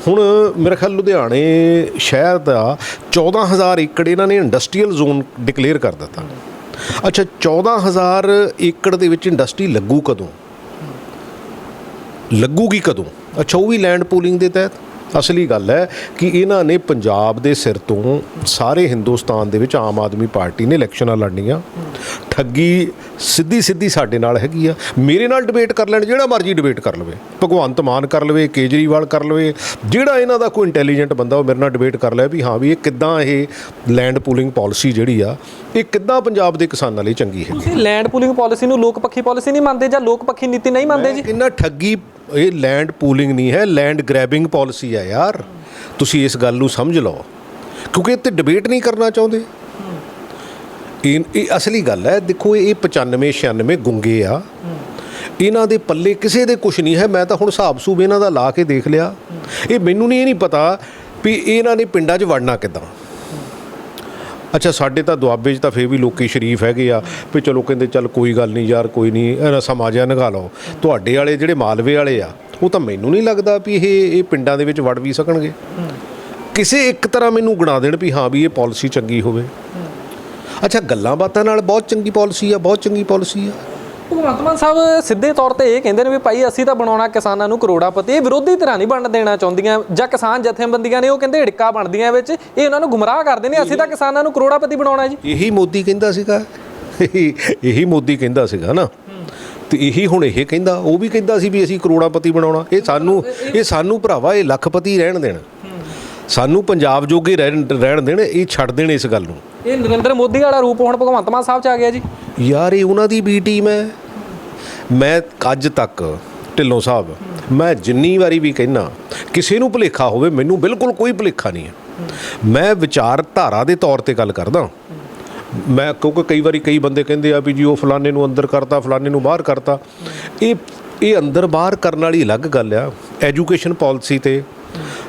Speaker 1: ਹੁਣ ਮੇਰੇ ਖਿਆਲ ਲੁਧਿਆਣੇ ਸ਼ਹਿਰ ਦਾ 14000 ਏਕੜ ਇਹਨਾਂ ਨੇ ਇੰਡਸਟਰੀਅਲ ਜ਼ੋਨ ਡਿਕਲੇਅਰ ਕਰ ਦਿੱਤਾ। ਅੱਛਾ 14000 ਏਕੜ ਦੇ ਵਿੱਚ ਇੰਡਸਟਰੀ ਲੱਗੂ ਕਦੋਂ? ਲੱਗੂਗੀ ਕਦੋਂ? ਅੱਛਾ, ਉਹ ਵੀ ਲੈਂਡ ਪੂਲਿੰਗ ਦੇ ਤਹਿਤ। ਅਸਲੀ ਗੱਲ ਹੈ ਕਿ ਇਹਨਾਂ ਨੇ ਪੰਜਾਬ ਦੇ ਸਿਰ ਤੋਂ ਸਾਰੇ ਹਿੰਦੁਸਤਾਨ ਦੇ ਵਿੱਚ ਆਮ ਆਦਮੀ ਪਾਰਟੀ ਨੇ ਇਲੈਕਸ਼ਨਾਂ ਲੜਨੀਆਂ। ਠੱਗੀ ਸਿੱਧੀ ਸਿੱਧੀ ਸਾਡੇ ਨਾਲ ਹੈਗੀ ਆ। ਮੇਰੇ ਨਾਲ ਡਿਬੇਟ ਕਰ ਲੈਣ ਜਿਹੜਾ ਮਰਜ਼ੀ ਡਿਬੇਟ ਕਰ ਲਵੇ। ਭਗਵੰਤ ਮਾਨ ਕਰ ਲਵੇ ਕੇਜਰੀਵਾਲ ਕਰ ਲਵੇ ਜਿਹੜਾ ਇਹਨਾਂ ਦਾ ਕੋਈ ਇੰਟੈਲੀਜੈਂਟ ਬੰਦਾ ਉਹ ਮੇਰੇ ਨਾਲ ਡਿਬੇਟ ਕਰ ਲੈ ਵੀ ਹਾਂ ਵੀ ਇਹ ਕਿੱਦਾਂ ਇਹ ਲੈਂਡ ਪੂਲਿੰਗ ਪਾਲਿਸੀ ਜਿਹੜੀ ਆ ਇਹ ਕਿੱਦਾਂ ਪੰਜਾਬ ਦੇ ਕਿਸਾਨਾਂ ਲਈ ਚੰਗੀ ਹੈ
Speaker 2: ਤੁਸੀਂ ਲੈਂਡ ਪੂਲਿੰਗ ਪਾਲਿਸੀ ਨੂੰ ਲੋਕ ਪੱਖੀ ਪਾਲਿਸੀ ਨਹੀਂ ਮੰਨਦੇ ਜਾਂ ਲੋਕ ਪੱਖੀ ਨੀਤੀ ਨਹੀਂ ਮੰਨਦੇ ਜੀ?
Speaker 1: ਕਿੰਨਾ ਠੱਗੀ ਇਹ ਲੈਂਡ ਪੂਲਿੰਗ ਨਹੀਂ ਹੈ ਲੈਂਡ ਗ੍ਰੈਬਿੰਗ ਪਾਲਿਸੀ ਹੈ ਯਾਰ। ਤੁਸੀਂ ਇਸ ਗੱਲ ਨੂੰ ਸਮਝ ਲਓ। ਕਿਉਂਕਿ ਇੱਥੇ ਡਿਬੇਟ ਨਹੀਂ ਕਰਨਾ ਚਾਹੁੰਦੇ। ਇਹ ਇਹ ਅਸਲੀ ਗੱਲ ਹੈ, ਦੇਖੋ ਇਹ 95 96 ਗੁੰਗੇ ਆ। ਇਹਨਾਂ ਦੇ ਪੱਲੇ ਕਿਸੇ ਦੇ ਕੁਝ ਨਹੀਂ ਹੈ, ਮੈਂ ਤਾਂ ਹੁਣ ਹਿਸਾਬ ਸੂਬ ਇਹਨਾਂ ਦਾ ਲਾ ਕੇ ਦੇਖ ਲਿਆ। ਇਹ ਮੈਨੂੰ ਨਹੀਂ, ਇਹ ਨਹੀਂ ਪਤਾ ਵੀ ਇਹਨਾਂ ਨੇ ਪਿੰਡਾਂ 'ਚ ਵੜਨਾ ਕਿੱਦਾਂ। ਅੱਛਾ, ਸਾਡੇ ਤਾਂ ਦੁਆਬੇ 'ਚ ਤਾਂ ਫੇਰ ਵੀ ਲੋਕੀ ਸ਼ਰੀਫ ਹੈਗੇ ਆ ਵੀ ਚਲੋ ਕਹਿੰਦੇ ਚੱਲ ਕੋਈ ਗੱਲ ਨਹੀਂ ਯਾਰ, ਕੋਈ ਨਹੀਂ ਇਹਨਾਂ ਸਮਾਜਿਆ ਨਗਾ ਲਓ। ਤੁਹਾਡੇ ਵਾਲੇ ਜਿਹੜੇ ਮਾਲਵੇ ਵਾਲੇ ਆ, ਉਹ ਤਾਂ ਮੈਨੂੰ ਨਹੀਂ ਲੱਗਦਾ ਵੀ ਇਹ ਇਹ ਪਿੰਡਾਂ ਦੇ ਵਿੱਚ ਵੜ ਵੀ ਸਕਣਗੇ। ਕਿਸੇ ਇੱਕ ਤਰ੍ਹਾਂ ਮੈਨੂੰ ਗਣਾ ਦੇਣ ਵੀ ਹਾਂ ਵੀ ਇਹ ਪਾਲਿਸੀ ਚੰਗੀ ਹੋਵੇ। ਅੱਛਾ, ਗੱਲਾਂ ਬਾਤਾਂ ਨਾਲ ਬਹੁਤ ਚੰਗੀ ਪਾਲਿਸੀ ਆ, ਬਹੁਤ ਚੰਗੀ ਪਾਲਿਸੀ ਆ।
Speaker 2: ਭਗਵੰਤ ਮਾਨ ਸਾਹਿਬ ਸਿੱਧੇ ਤੌਰ ਤੇ ਇਹ ਕਹਿੰਦੇ ਨੇ ਵੀ ਭਾਈ ਅਸੀਂ ਤਾਂ ਬਣਾਉਣਾ ਕਿਸਾਨਾਂ ਨੂੰ ਕਰੋੜਾਪਤੀ ਇਹ ਵਿਰੋਧੀ ਧਿਰਾਂ ਨਹੀਂ ਬਣ ਦੇਣਾ ਚਾਹੁੰਦੀਆਂ ਜਾਂ ਕਿਸਾਨ ਜਥੇਬੰਦੀਆਂ ਨੇ ਉਹ ਕਹਿੰਦੇ ਹਿੜਕਾ ਬਣਦੀਆਂ ਵਿੱਚ ਇਹ ਉਹਨਾਂ ਨੂੰ ਗੁੰਮਰਾਹ ਕਰਦੇ ਨੇ ਅਸੀਂ ਤਾਂ ਕਿਸਾਨਾਂ ਨੂੰ ਕਰੋੜਾਪਤੀ ਬਣਾਉਣਾ ਜੀ।
Speaker 1: ਇਹੀ ਮੋਦੀ ਕਹਿੰਦਾ ਸੀਗਾ। ਇਹੀ ਇਹੀ ਮੋਦੀ ਕਹਿੰਦਾ ਸੀਗਾ ਨਾ। ਤੇ ਇਹੀ ਹੁਣ ਇਹ ਕਹਿੰਦਾ ਉਹ ਵੀ ਕਹਿੰਦਾ ਸੀ ਵੀ ਅਸੀਂ ਕਰੋੜਾਪਤੀ ਬਣਾਉਣਾ। ਇਹ ਸਾਨੂੰ ਇਹ ਸਾਨੂੰ ਭਰਾਵਾ ਇਹ ਲੱਖਪਤੀ ਰਹਿਣ ਦੇਣ। ਸਾਨੂੰ ਪੰਜਾਬ ਜੋਗੇ ਰਹਿਣ ਰਹਿਣ ਦੇਣ ਇਹ ਛੱਡ ਦੇਣ ਇਸ ਗੱਲ ਨੂੰ।
Speaker 2: ਇਹ ਨਰਿੰਦਰ ਮੋਦੀ ਵਾਲਾ ਰੂਪ ਹੁਣ ਭਗਵੰਤ ਮਾਨ ਸਾਹਿਬ ਚ ਆ ਗਿਆ ਜੀ।
Speaker 1: ਯਾਰ, ਇਹ ਉਹਨਾਂ ਦੀ ਬੀ ਟੀਮ ਹੈ। ਮੈਂ ਅੱਜ ਤੱਕ ਢਿੱਲੋਂ ਸਾਹਿਬ, ਮੈਂ ਜਿੰਨੀ ਵਾਰੀ ਵੀ ਕਹਿਣਾ ਕਿਸੇ ਨੂੰ ਭੁਲੇਖਾ ਹੋਵੇ, ਮੈਨੂੰ ਬਿਲਕੁਲ ਕੋਈ ਭੁਲੇਖਾ ਨਹੀਂ ਹੈ। ਮੈਂ ਵਿਚਾਰਧਾਰਾ ਦੇ ਤੌਰ ਤੇ ਗੱਲ ਕਰਦਾ। ਮੈਂ ਕਿਉਂਕਿ ਕਈ ਵਾਰੀ ਕਈ ਬੰਦੇ ਕਹਿੰਦੇ ਆ ਵੀ ਜੀ, ਉਹ ਫਲਾਣੇ ਨੂੰ ਅੰਦਰ ਕਰਤਾ, ਫਲਾਣੇ ਨੂੰ ਬਾਹਰ ਕਰਤਾ। ਇਹ ਇਹ ਅੰਦਰ ਬਾਹਰ ਕਰਨ ਵਾਲੀ ਅਲੱਗ ਗੱਲ ਆ। ਐਜੂਕੇਸ਼ਨ ਪਾਲਿਸੀ ਤੇ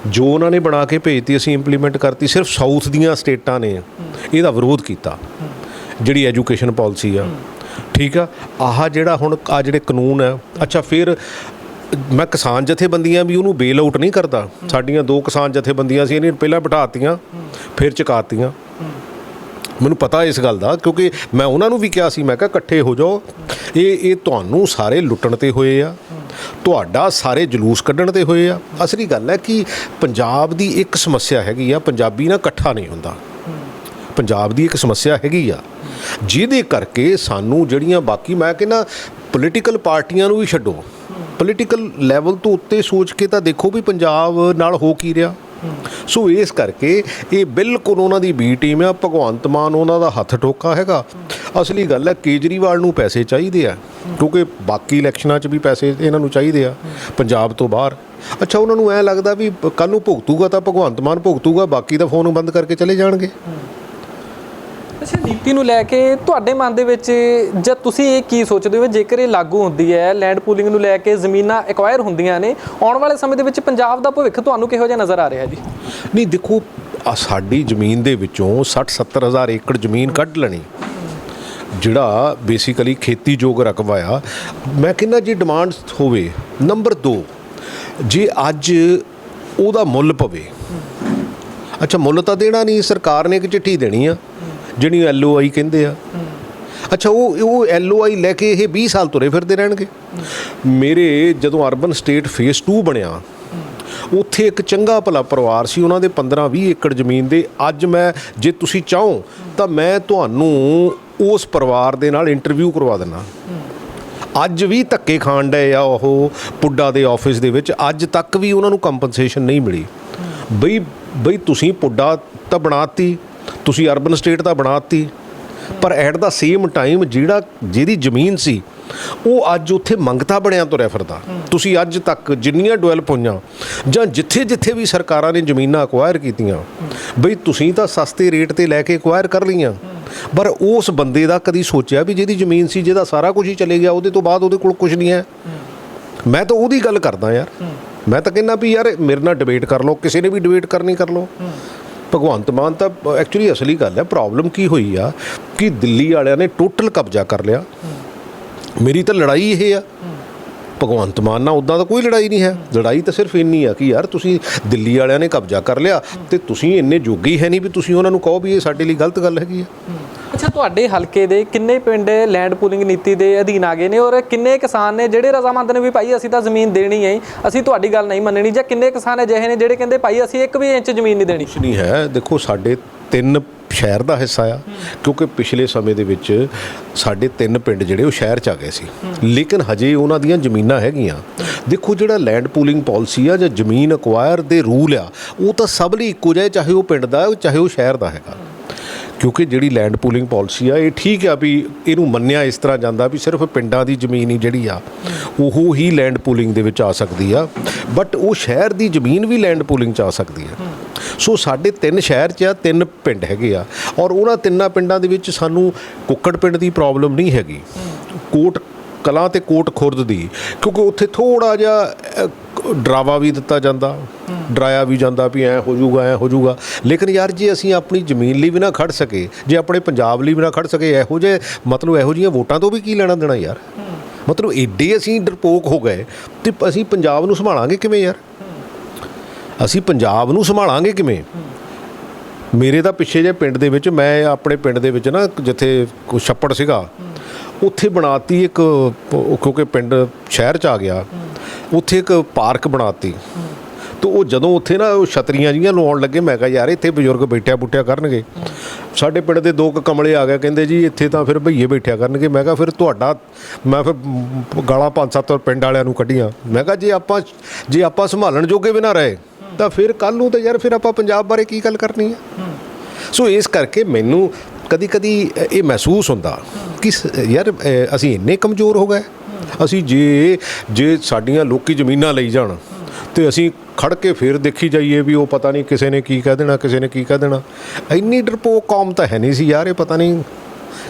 Speaker 1: ਜੋ ਉਹਨਾਂ ਨੇ ਬਣਾ ਕੇ ਭੇਜਤੀ, ਅਸੀਂ ਇੰਪਲੀਮੈਂਟ ਕਰਤੀ, ਸਿਰਫ ਸਾਊਥ ਦੀਆਂ ਸਟੇਟਾਂ ਨੇ। ਇਹਦਾ ਵਿਰੋਧ ਕੀਤਾ। ਜਿਹੜੀ ਐਜੂਕੇਸ਼ਨ ਪਾਲਿਸੀ ਆ। ਠੀਕ ਆ? ਆਹ ਜਿਹੜਾ ਹੁਣ ਆ ਜਿਹੜੇ ਕਾਨੂੰਨ ਆ, ਅੱਛਾ, ਫਿਰ ਮੈਂ ਕਿਸਾਨ ਜਥੇਬੰਦੀਆਂ ਵੀ ਉਹਨੂੰ ਬੇਲ ਆਊਟ ਨਹੀਂ ਕਰਦਾ। ਸਾਡੀਆਂ ਦੋ ਕਿਸਾਨ ਜਥੇਬੰਦੀਆਂ ਸੀ, ਇਹਨੇ ਪਹਿਲਾਂ ਬਿਠਾਤੀਆਂ, ਫਿਰ ਚੁਕਾਤੀਆਂ। ਮੈਨੂੰ ਪਤਾ ਇਸ ਗੱਲ ਦਾ, ਕਿਉਂਕਿ ਮੈਂ ਉਹਨਾਂ ਨੂੰ ਵੀ ਕਿਹਾ ਸੀ, ਮੈਂ ਕਿਹਾ ਇਕੱਠੇ ਹੋ ਜਾਓ। ਇਹ ਇਹ ਤੁਹਾਨੂੰ ਸਾਰੇ ਲੁੱਟਣ ਤੇ ਹੋਏ ਆ। ਤੁਹਾਡਾ ਸਾਰੇ ਜਲੂਸ ਕੱਢਣ ਤੇ ਹੋਏ ਆ। ਅਸਲੀ ਗੱਲ ਹੈ ਕਿ ਪੰਜਾਬ ਦੀ ਇੱਕ ਸਮੱਸਿਆ ਹੈਗੀ ਆ, ਪੰਜਾਬੀ ਨਾ ਇਕੱਠਾ ਨਹੀਂ ਹੁੰਦਾ। ਪੰਜਾਬ ਦੀ ਇੱਕ ਸਮੱਸਿਆ ਹੈਗੀ ਆ, ਜਿਹਦੇ ਕਰਕੇ ਸਾਨੂੰ ਜਿਹੜੀਆਂ ਬਾਕੀ ਮੈਂ ਕਹਿੰਦਾ ਪੋਲੀਟੀਕਲ ਪਾਰਟੀਆਂ ਨੂੰ ਵੀ ਛੱਡੋ। ਪੋਲੀਟੀਕਲ ਲੈਵਲ ਤੋਂ ਉੱਤੇ ਸੋਚ ਕੇ ਤਾਂ ਦੇਖੋ ਵੀ ਪੰਜਾਬ ਨਾਲ ਹੋ ਕੀ ਰਿਹਾ। ਸੋ ਇਸ ਕਰਕੇ ਇਹ ਬਿਲਕੁਲ ਉਹਨਾਂ ਦੀ ਬੀ ਟੀਮ ਆ, ਭਗਵੰਤ ਮਾਨ ਉਹਨਾਂ ਦਾ ਹੱਥ ਠੋਕਾ ਹੈਗਾ। ਅਸਲੀ ਗੱਲ ਹੈ, ਕੇਜਰੀਵਾਲ ਨੂੰ ਪੈਸੇ ਚਾਹੀਦੇ ਆ, ਕਿਉਂਕਿ ਬਾਕੀ ਇਲੈਕਸ਼ਨਾਂ 'ਚ ਵੀ ਪੈਸੇ ਇਹਨਾਂ ਨੂੰ ਚਾਹੀਦੇ ਆ, ਪੰਜਾਬ ਤੋਂ ਬਾਹਰ। ਅੱਛਾ, ਉਹਨਾਂ ਨੂੰ ਐ ਲੱਗਦਾ ਵੀ ਕੱਲ ਨੂੰ ਭੁਗਤੂਗਾ ਤਾਂ ਭਗਵੰਤ ਮਾਨ ਭੁਗਤੂਗਾ, ਬਾਕੀ ਦਾ ਫੋਨ ਬੰਦ ਕਰਕੇ ਚਲੇ ਜਾਣਗੇ।
Speaker 2: ਅੱਛਾ, ਨੀਤੀ ਨੂੰ ਲੈ ਕੇ ਤੁਹਾਡੇ ਮਨ ਦੇ ਵਿੱਚ ਜਦ ਤੁਸੀਂ ਇਹ ਕੀ ਸੋਚਦੇ ਹੋ ਜੇਕਰ ਇਹ ਲਾਗੂ ਹੁੰਦੀ ਹੈ ਲੈਂਡ ਪੂਲਿੰਗ ਨੂੰ ਲੈ ਕੇ ਜ਼ਮੀਨਾਂ ਐਕਵਾਇਰ ਹੁੰਦੀਆਂ ਨੇ, ਆਉਣ ਵਾਲੇ ਸਮੇਂ ਦੇ ਵਿੱਚ ਪੰਜਾਬ ਦਾ ਭਵਿੱਖ ਤੁਹਾਨੂੰ ਕਿਹੋ ਜਿਹਾ ਨਜ਼ਰ ਆ ਰਿਹਾ ਜੀ?
Speaker 1: ਨਹੀਂ, ਦੇਖੋ ਸਾਡੀ ਜ਼ਮੀਨ ਦੇ ਵਿੱਚੋਂ 60 70 ਹਜ਼ਾਰ ਏਕੜ ਜ਼ਮੀਨ ਕੱਢ ਲੈਣੀ। ਜਿਹੜਾ ਬੇਸਿਕਲੀ ਖੇਤੀਯੋਗ ਰਕਬਾ ਆ, ਮੈਂ ਕਹਿੰਦਾ ਜੀ ਡਿਮਾਂਡ ਹੋਵੇ ਨੰਬਰ 2 ਜੇ ਅੱਜ ਉਹਦਾ ਮੁੱਲ ਪਵੇ। ਅੱਛਾ, ਮੁੱਲ ਤਾਂ ਦੇਣਾ ਨਹੀਂ, ਸਰਕਾਰ ਨੇ ਇੱਕ ਚਿੱਠੀ ਦੇਣੀ ਆ। ਜਿਹੜੀ ਐਲਓਆਈ ਕਹਿੰਦੇ ਆ। ਅੱਛਾ ਉਹ ਉਹ ਐਲਓਆਈ ਲੈ ਕੇ ਇਹ 20 ਸਾਲ ਤੁਰੇ ਫਿਰਦੇ ਰਹਿਣਗੇ। ਮੇਰੇ ਜਦੋਂ ਅਰਬਨ ਸਟੇਟ ਫੇਸ 2 ਬਣਿਆ ਉੱਥੇ ਇੱਕ ਚੰਗਾ ਭਲਾ ਪਰਿਵਾਰ ਸੀ ਉਹਨਾਂ ਦੇ 15-20 ਏਕੜ ਜ਼ਮੀਨ ਦੇ। ਅੱਜ ਮੈਂ ਜੇ ਤੁਸੀਂ ਚਾਹੋ ਤਾਂ ਮੈਂ ਤੁਹਾਨੂੰ ਉਸ ਪਰਿਵਾਰ ਦੇ ਨਾਲ ਇੰਟਰਵਿਊ ਕਰਵਾ ਦਿੰਦਾ। ਅੱਜ ਵੀ ਧੱਕੇ ਖਾਣ ਡਏ ਆ ਉਹ ਪੁੱਡਾ ਦੇ ਆਫਿਸ ਦੇ ਵਿੱਚ। ਅੱਜ ਤੱਕ ਵੀ ਉਹਨਾਂ ਨੂੰ ਕੰਪਨਸੇਸ਼ਨ ਨਹੀਂ ਮਿਲੀ। ਬਈ ਬਈ ਤੁਸੀਂ ਪੁੱਡਾ ਤਾਂ ਬਣਾਤੀ ਤੁਸੀਂ ਅਰਬਨ ਸਟੇਟ ਤਾਂ ਬਣਾਤੀ, ਪਰ ਐਟ ਦਾ ਸੇਮ ਟਾਈਮ ਜਿਹੜਾ ਜਿਹਦੀ ਜ਼ਮੀਨ ਸੀ, ਉਹ ਅੱਜ ਉੱਥੇ ਮੰਗਤਾ ਬਣਿਆ ਤੁਰਿਆ ਫਿਰਦਾ। ਤੁਸੀਂ ਅੱਜ ਤੱਕ ਜਿੰਨੀਆਂ ਡਿਵੈਲਪ ਹੋਈਆਂ, ਜਾਂ ਜਿੱਥੇ ਜਿੱਥੇ ਵੀ ਸਰਕਾਰਾਂ ਨੇ ਜ਼ਮੀਨਾਂ ਅਕਵਾਇਰ ਕੀਤੀਆਂ, ਬਈ ਤੁਸੀਂ ਤਾਂ ਸਸਤੇ ਰੇਟ ਤੇ ਲੈ ਕੇ ਅਕਵਾਇਰ ਕਰ ਲਈਆਂ। ਪਰ ਉਸ ਬੰਦੇ ਦਾ ਕਦੀ ਸੋਚਿਆ ਵੀ ਜਿਹਦੀ ਜ਼ਮੀਨ ਸੀ, ਜਿਹਦਾ ਸਾਰਾ ਕੁਝ ਹੀ ਚਲੇ ਗਿਆ, ਉਹਦੇ ਤੋਂ ਬਾਅਦ ਉਹਦੇ ਕੋਲ ਕੁਝ ਨਹੀਂ ਹੈ। ਮੈਂ ਤਾਂ ਉਹਦੀ ਗੱਲ ਕਰਦਾ ਯਾਰ। ਮੈਂ ਤਾਂ ਕਹਿੰਦਾ ਵੀ ਯਾਰ ਮੇਰੇ ਨਾਲ ਡਿਬੇਟ ਕਰ ਲਓ, ਕਿਸੇ ਨੇ ਵੀ ਡਿਬੇਟ ਕਰਨੀ ਕਰ ਲਓ। ਭਗਵੰਤ ਮਾਨ ਤਾਂ ਐਕਚੁਅਲੀ ਅਸਲੀ ਗੱਲ ਹੈ ਪ੍ਰੋਬਲਮ ਕੀ ਹੋਈ ਆ ਕਿ ਦਿੱਲੀ ਵਾਲਿਆਂ ਨੇ ਟੋਟਲ ਕਬਜ਼ਾ ਕਰ ਲਿਆ। ਮੇਰੀ ਤਾਂ ਲੜਾਈ ਇਹ ਆ। ਭਗਵੰਤ ਮਾਨ ਨਾਲ ਉਦਾਂ ਤਾਂ ਕੋਈ ਲੜਾਈ ਨਹੀਂ ਹੈ। ਲੜਾਈ ਤਾਂ ਸਿਰਫ ਇੰਨੀ ਆ ਕਿ ਯਾਰ ਤੁਸੀਂ ਦਿੱਲੀ ਵਾਲਿਆਂ ਨੇ ਕਬਜ਼ਾ ਕਰ ਲਿਆ ਤੇ ਤੁਸੀਂ ਇੰਨੇ ਜੋਗੀ ਹੈ ਨਹੀਂ ਵੀ ਤੁਸੀਂ ਉਹਨਾਂ ਨੂੰ ਕਹੋ ਵੀ ਇਹ ਸਾਡੇ ਲਈ ਗਲਤ ਗੱਲ ਹੈਗੀ ਆ।
Speaker 2: ਅੱਛਾ ਤੁਹਾਡੇ ਹਲਕੇ ਦੇ ਕਿੰਨੇ ਪਿੰਡ ਲੈਂਡ ਪੂਲਿੰਗ ਨੀਤੀ ਦੇ ਅਧੀਨ ਆ ਗਏ ਨੇ ਔਰ ਕਿੰਨੇ ਕਿਸਾਨ ਨੇ ਜਿਹੜੇ ਰਜ਼ਾਮੰਦ ਨੇ ਵੀ ਭਾਈ ਅਸੀਂ ਤਾਂ ਜ਼ਮੀਨ ਦੇਣੀ ਹੈ ਅਸੀਂ ਤੁਹਾਡੀ ਗੱਲ ਨਹੀਂ ਮੰਨਣੀ ਜਾਂ ਕਿੰਨੇ ਕਿਸਾਨ ਅਜਿਹੇ ਨੇ ਜਿਹੜੇ ਕਹਿੰਦੇ ਭਾਈ ਅਸੀਂ ਇੱਕ ਵੀ ਇੰਚ ਜ਼ਮੀਨ ਨਹੀਂ ਦੇਣੀ?
Speaker 1: ਕੁਛ ਨਹੀਂ ਹੈ। ਦੇਖੋ ਸਾਡੇ ਤਿੰਨ ਸ਼ਹਿਰ ਦਾ ਹਿੱਸਾ ਆ। ਕਿਉਂਕਿ ਪਿਛਲੇ ਸਮੇਂ ਦੇ ਵਿੱਚ ਸਾਡੇ ਤਿੰਨ ਪਿੰਡ ਜਿਹੜੇ ਉਹ ਸ਼ਹਿਰ ਚ ਆ ਗਏ ਸੀ। ਲੇਕਿਨ ਹਜੇ ਉਹਨਾਂ ਦੀਆਂ ਜ਼ਮੀਨਾਂ ਹੈਗੀਆਂ। ਦੇਖੋ ਜਿਹੜਾ ਲੈਂਡ ਪੂਲਿੰਗ ਪਾਲਿਸੀ ਆ ਜਾਂ ਜ਼ਮੀਨ ਅਕਵਾਇਰ ਦੇ ਰੂਲ ਆ, ਉਹ ਤਾਂ ਸਭ ਲਈ ਇੱਕੋ ਜਿਹਾ ਚਾਹੇ ਉਹ ਪਿੰਡ ਦਾ ਚਾਹੇ ਉਹ ਸ਼ਹਿਰ ਦਾ ਹੈਗਾ। ਕਿਉਂਕਿ ਜਿਹੜੀ ਲੈਂਡ ਪੂਲਿੰਗ ਪਾਲਿਸੀ ਆ, ਇਹ ਠੀਕ ਆ ਵੀ ਇਹਨੂੰ ਮੰਨਿਆ ਇਸ ਤਰ੍ਹਾਂ ਜਾਂਦਾ ਵੀ ਸਿਰਫ ਪਿੰਡਾਂ ਦੀ ਜ਼ਮੀਨ ਹੀ ਜਿਹੜੀ ਆ, ਉਹ ਹੀ ਲੈਂਡ ਪੂਲਿੰਗ ਦੇ ਵਿੱਚ ਆ ਸਕਦੀ ਆ। ਬਟ ਉਹ ਸ਼ਹਿਰ ਦੀ ਜ਼ਮੀਨ ਵੀ ਲੈਂਡ ਪੂਲਿੰਗ ਚ ਆ ਸਕਦੀ ਆ। ਸੋ ਸਾਡੇ ਤਿੰਨ ਸ਼ਹਿਰ 'ਚ ਆ, ਤਿੰਨ ਪਿੰਡ ਹੈਗੇ ਆ। ਔਰ ਉਹਨਾਂ ਤਿੰਨਾਂ ਪਿੰਡਾਂ ਦੇ ਵਿੱਚ ਸਾਨੂੰ ਕੁੱਕੜ ਪਿੰਡ ਦੀ ਪ੍ਰੋਬਲਮ ਨਹੀਂ ਹੈਗੀ। ਕੋਟ ਕਲਾਂ ਤੇ ਕੋਟ ਖੁਰਦ ਦੀ, ਕਿਉਂਕਿ ਉੱਥੇ ਥੋੜਾ ਜਿਹਾ ਡਰਾਵਾ ਵੀ ਦਿੱਤਾ ਜਾਂਦਾ, ਡਰਾਇਆ ਵੀ ਜਾਂਦਾ ਵੀ ਐ ਹੋ ਜਾਊਗਾ, ਐ ਹੋ ਜਾਊਗਾ। ਲੇਕਿਨ ਯਾਰ ਜੇ ਅਸੀਂ ਆਪਣੀ ਜ਼ਮੀਨ ਲਈ ਵੀ ਨਾ ਖੜ ਸਕੇ ਜੇ ਆਪਣੇ ਪੰਜਾਬ ਲਈ ਵੀ ਨਾ ਖੜ ਸਕੇ ਇਹੋ ਜਿਹੇ ਮਤਲਬ ਇਹੋ ਜਿਹੀਆਂ ਵੋਟਾਂ ਤੋਂ ਵੀ ਕੀ ਲੈਣਾ ਦੇਣਾ ਯਾਰ? ਮਤਲਬ ਏਡੇ ਅਸੀਂ ਡਰਪੋਕ ਹੋ ਗਏ ਤੇ ਅਸੀਂ ਪੰਜਾਬ ਨੂੰ ਸੰਭਾਲਾਂਗੇ ਕਿਵੇਂ ਯਾਰ? ਅਸੀਂ ਪੰਜਾਬ ਨੂੰ ਸੰਭਾਲਾਂਗੇ ਕਿਵੇਂ? ਮੇਰੇ ਤਾਂ ਪਿੱਛੇ ਜੇ ਪਿੰਡ ਦੇ ਵਿੱਚ, ਮੈਂ ਆਪਣੇ ਪਿੰਡ ਦੇ ਵਿੱਚ ਨਾ, ਜਿੱਥੇ ਛੱਪੜ ਸੀਗਾ, ਉੱਥੇ ਬਣਾਤੀ ਇੱਕ ਕਿਉਂਕਿ ਪਿੰਡ ਸ਼ਹਿਰ ਚ ਆ ਗਿਆ। ਉੱਥੇ ਇੱਕ ਪਾਰਕ ਬਣਾਤੀ। ਤੇ ਉਹ ਜਦੋਂ ਉੱਥੇ ਨਾ ਉਹ ਛਤਰੀਆਂ ਜੀਆਂ ਲਵਾਉਣ ਲੱਗੇ, ਮੈਂ ਕਿਹਾ, ਯਾਰ, ਇੱਥੇ ਬਜ਼ੁਰਗ ਬੈਠਿਆ ਬੁੱਟਿਆ ਕਰਨਗੇ। ਸਾਡੇ ਪਿੰਡ ਦੇ ਦੋ ਕੁ ਕਮਲੇ ਆ ਗਏ, ਕਹਿੰਦੇ ਜੀ, ਇੱਥੇ ਤਾਂ ਫਿਰ ਭਈਏ ਬੈਠਿਆ ਕਰਨਗੇ। ਮੈਂ ਕਿਹਾ, ਫਿਰ ਤੁਹਾਡਾ, ਮੈਂ ਫਿਰ ਗਾਲਾਂ ਪੰਜ ਸੱਤ ਪਿੰਡ ਵਾਲਿਆਂ ਨੂੰ ਕੱਢੀਆਂ। ਮੈਂ ਕਿਹਾ, ਜੇ ਆਪਾਂ ਜੇ ਆਪਾਂ ਸੰਭਾਲਣ ਜੋਗੇ ਵੀ ਨਾ ਰਹੇ, ਤਾਂ ਫਿਰ ਕੱਲ ਨੂੰ ਤਾਂ ਯਾਰ, ਫਿਰ ਆਪਾਂ ਪੰਜਾਬ ਬਾਰੇ ਕੀ ਗੱਲ ਕਰਨੀ ਹੈ ਸੋ ਇਸ ਕਰਕੇ ਮੈਨੂੰ ਕਦੀ ਕਦੀ ਇਹ ਮਹਿਸੂਸ ਹੁੰਦਾ ਕਿ ਸ- ਯਾਰ ਅਸੀਂ ਇੰਨੇ ਕਮਜ਼ੋਰ ਹੋ ਗਏ। ਅਸੀਂ ਜੇ ਜੇ ਸਾਡੀਆਂ ਲੋਕੀ ਜ਼ਮੀਨਾਂ ਲਈ ਜਾਣ ਤੇ ਅਸੀਂ ਖੜ ਕੇ ਫੇਰ ਦੇਖੀ ਜਾਈਏ ਵੀ ਉਹ ਪਤਾ ਨਹੀਂ ਕਿਸੇ ਨੇ ਕੀ ਕਹਿ ਦੇਣਾ ਕਿਸੇ ਨੇ ਕੀ ਕਹਿ ਦੇਣਾ। ਇੰਨੀ ਡਰਪੋਕ ਕੌਮ ਤਾਂ ਹੈ ਨਹੀਂ ਸੀ ਯਾਰ ਇਹ ਪਤਾ ਨਹੀਂ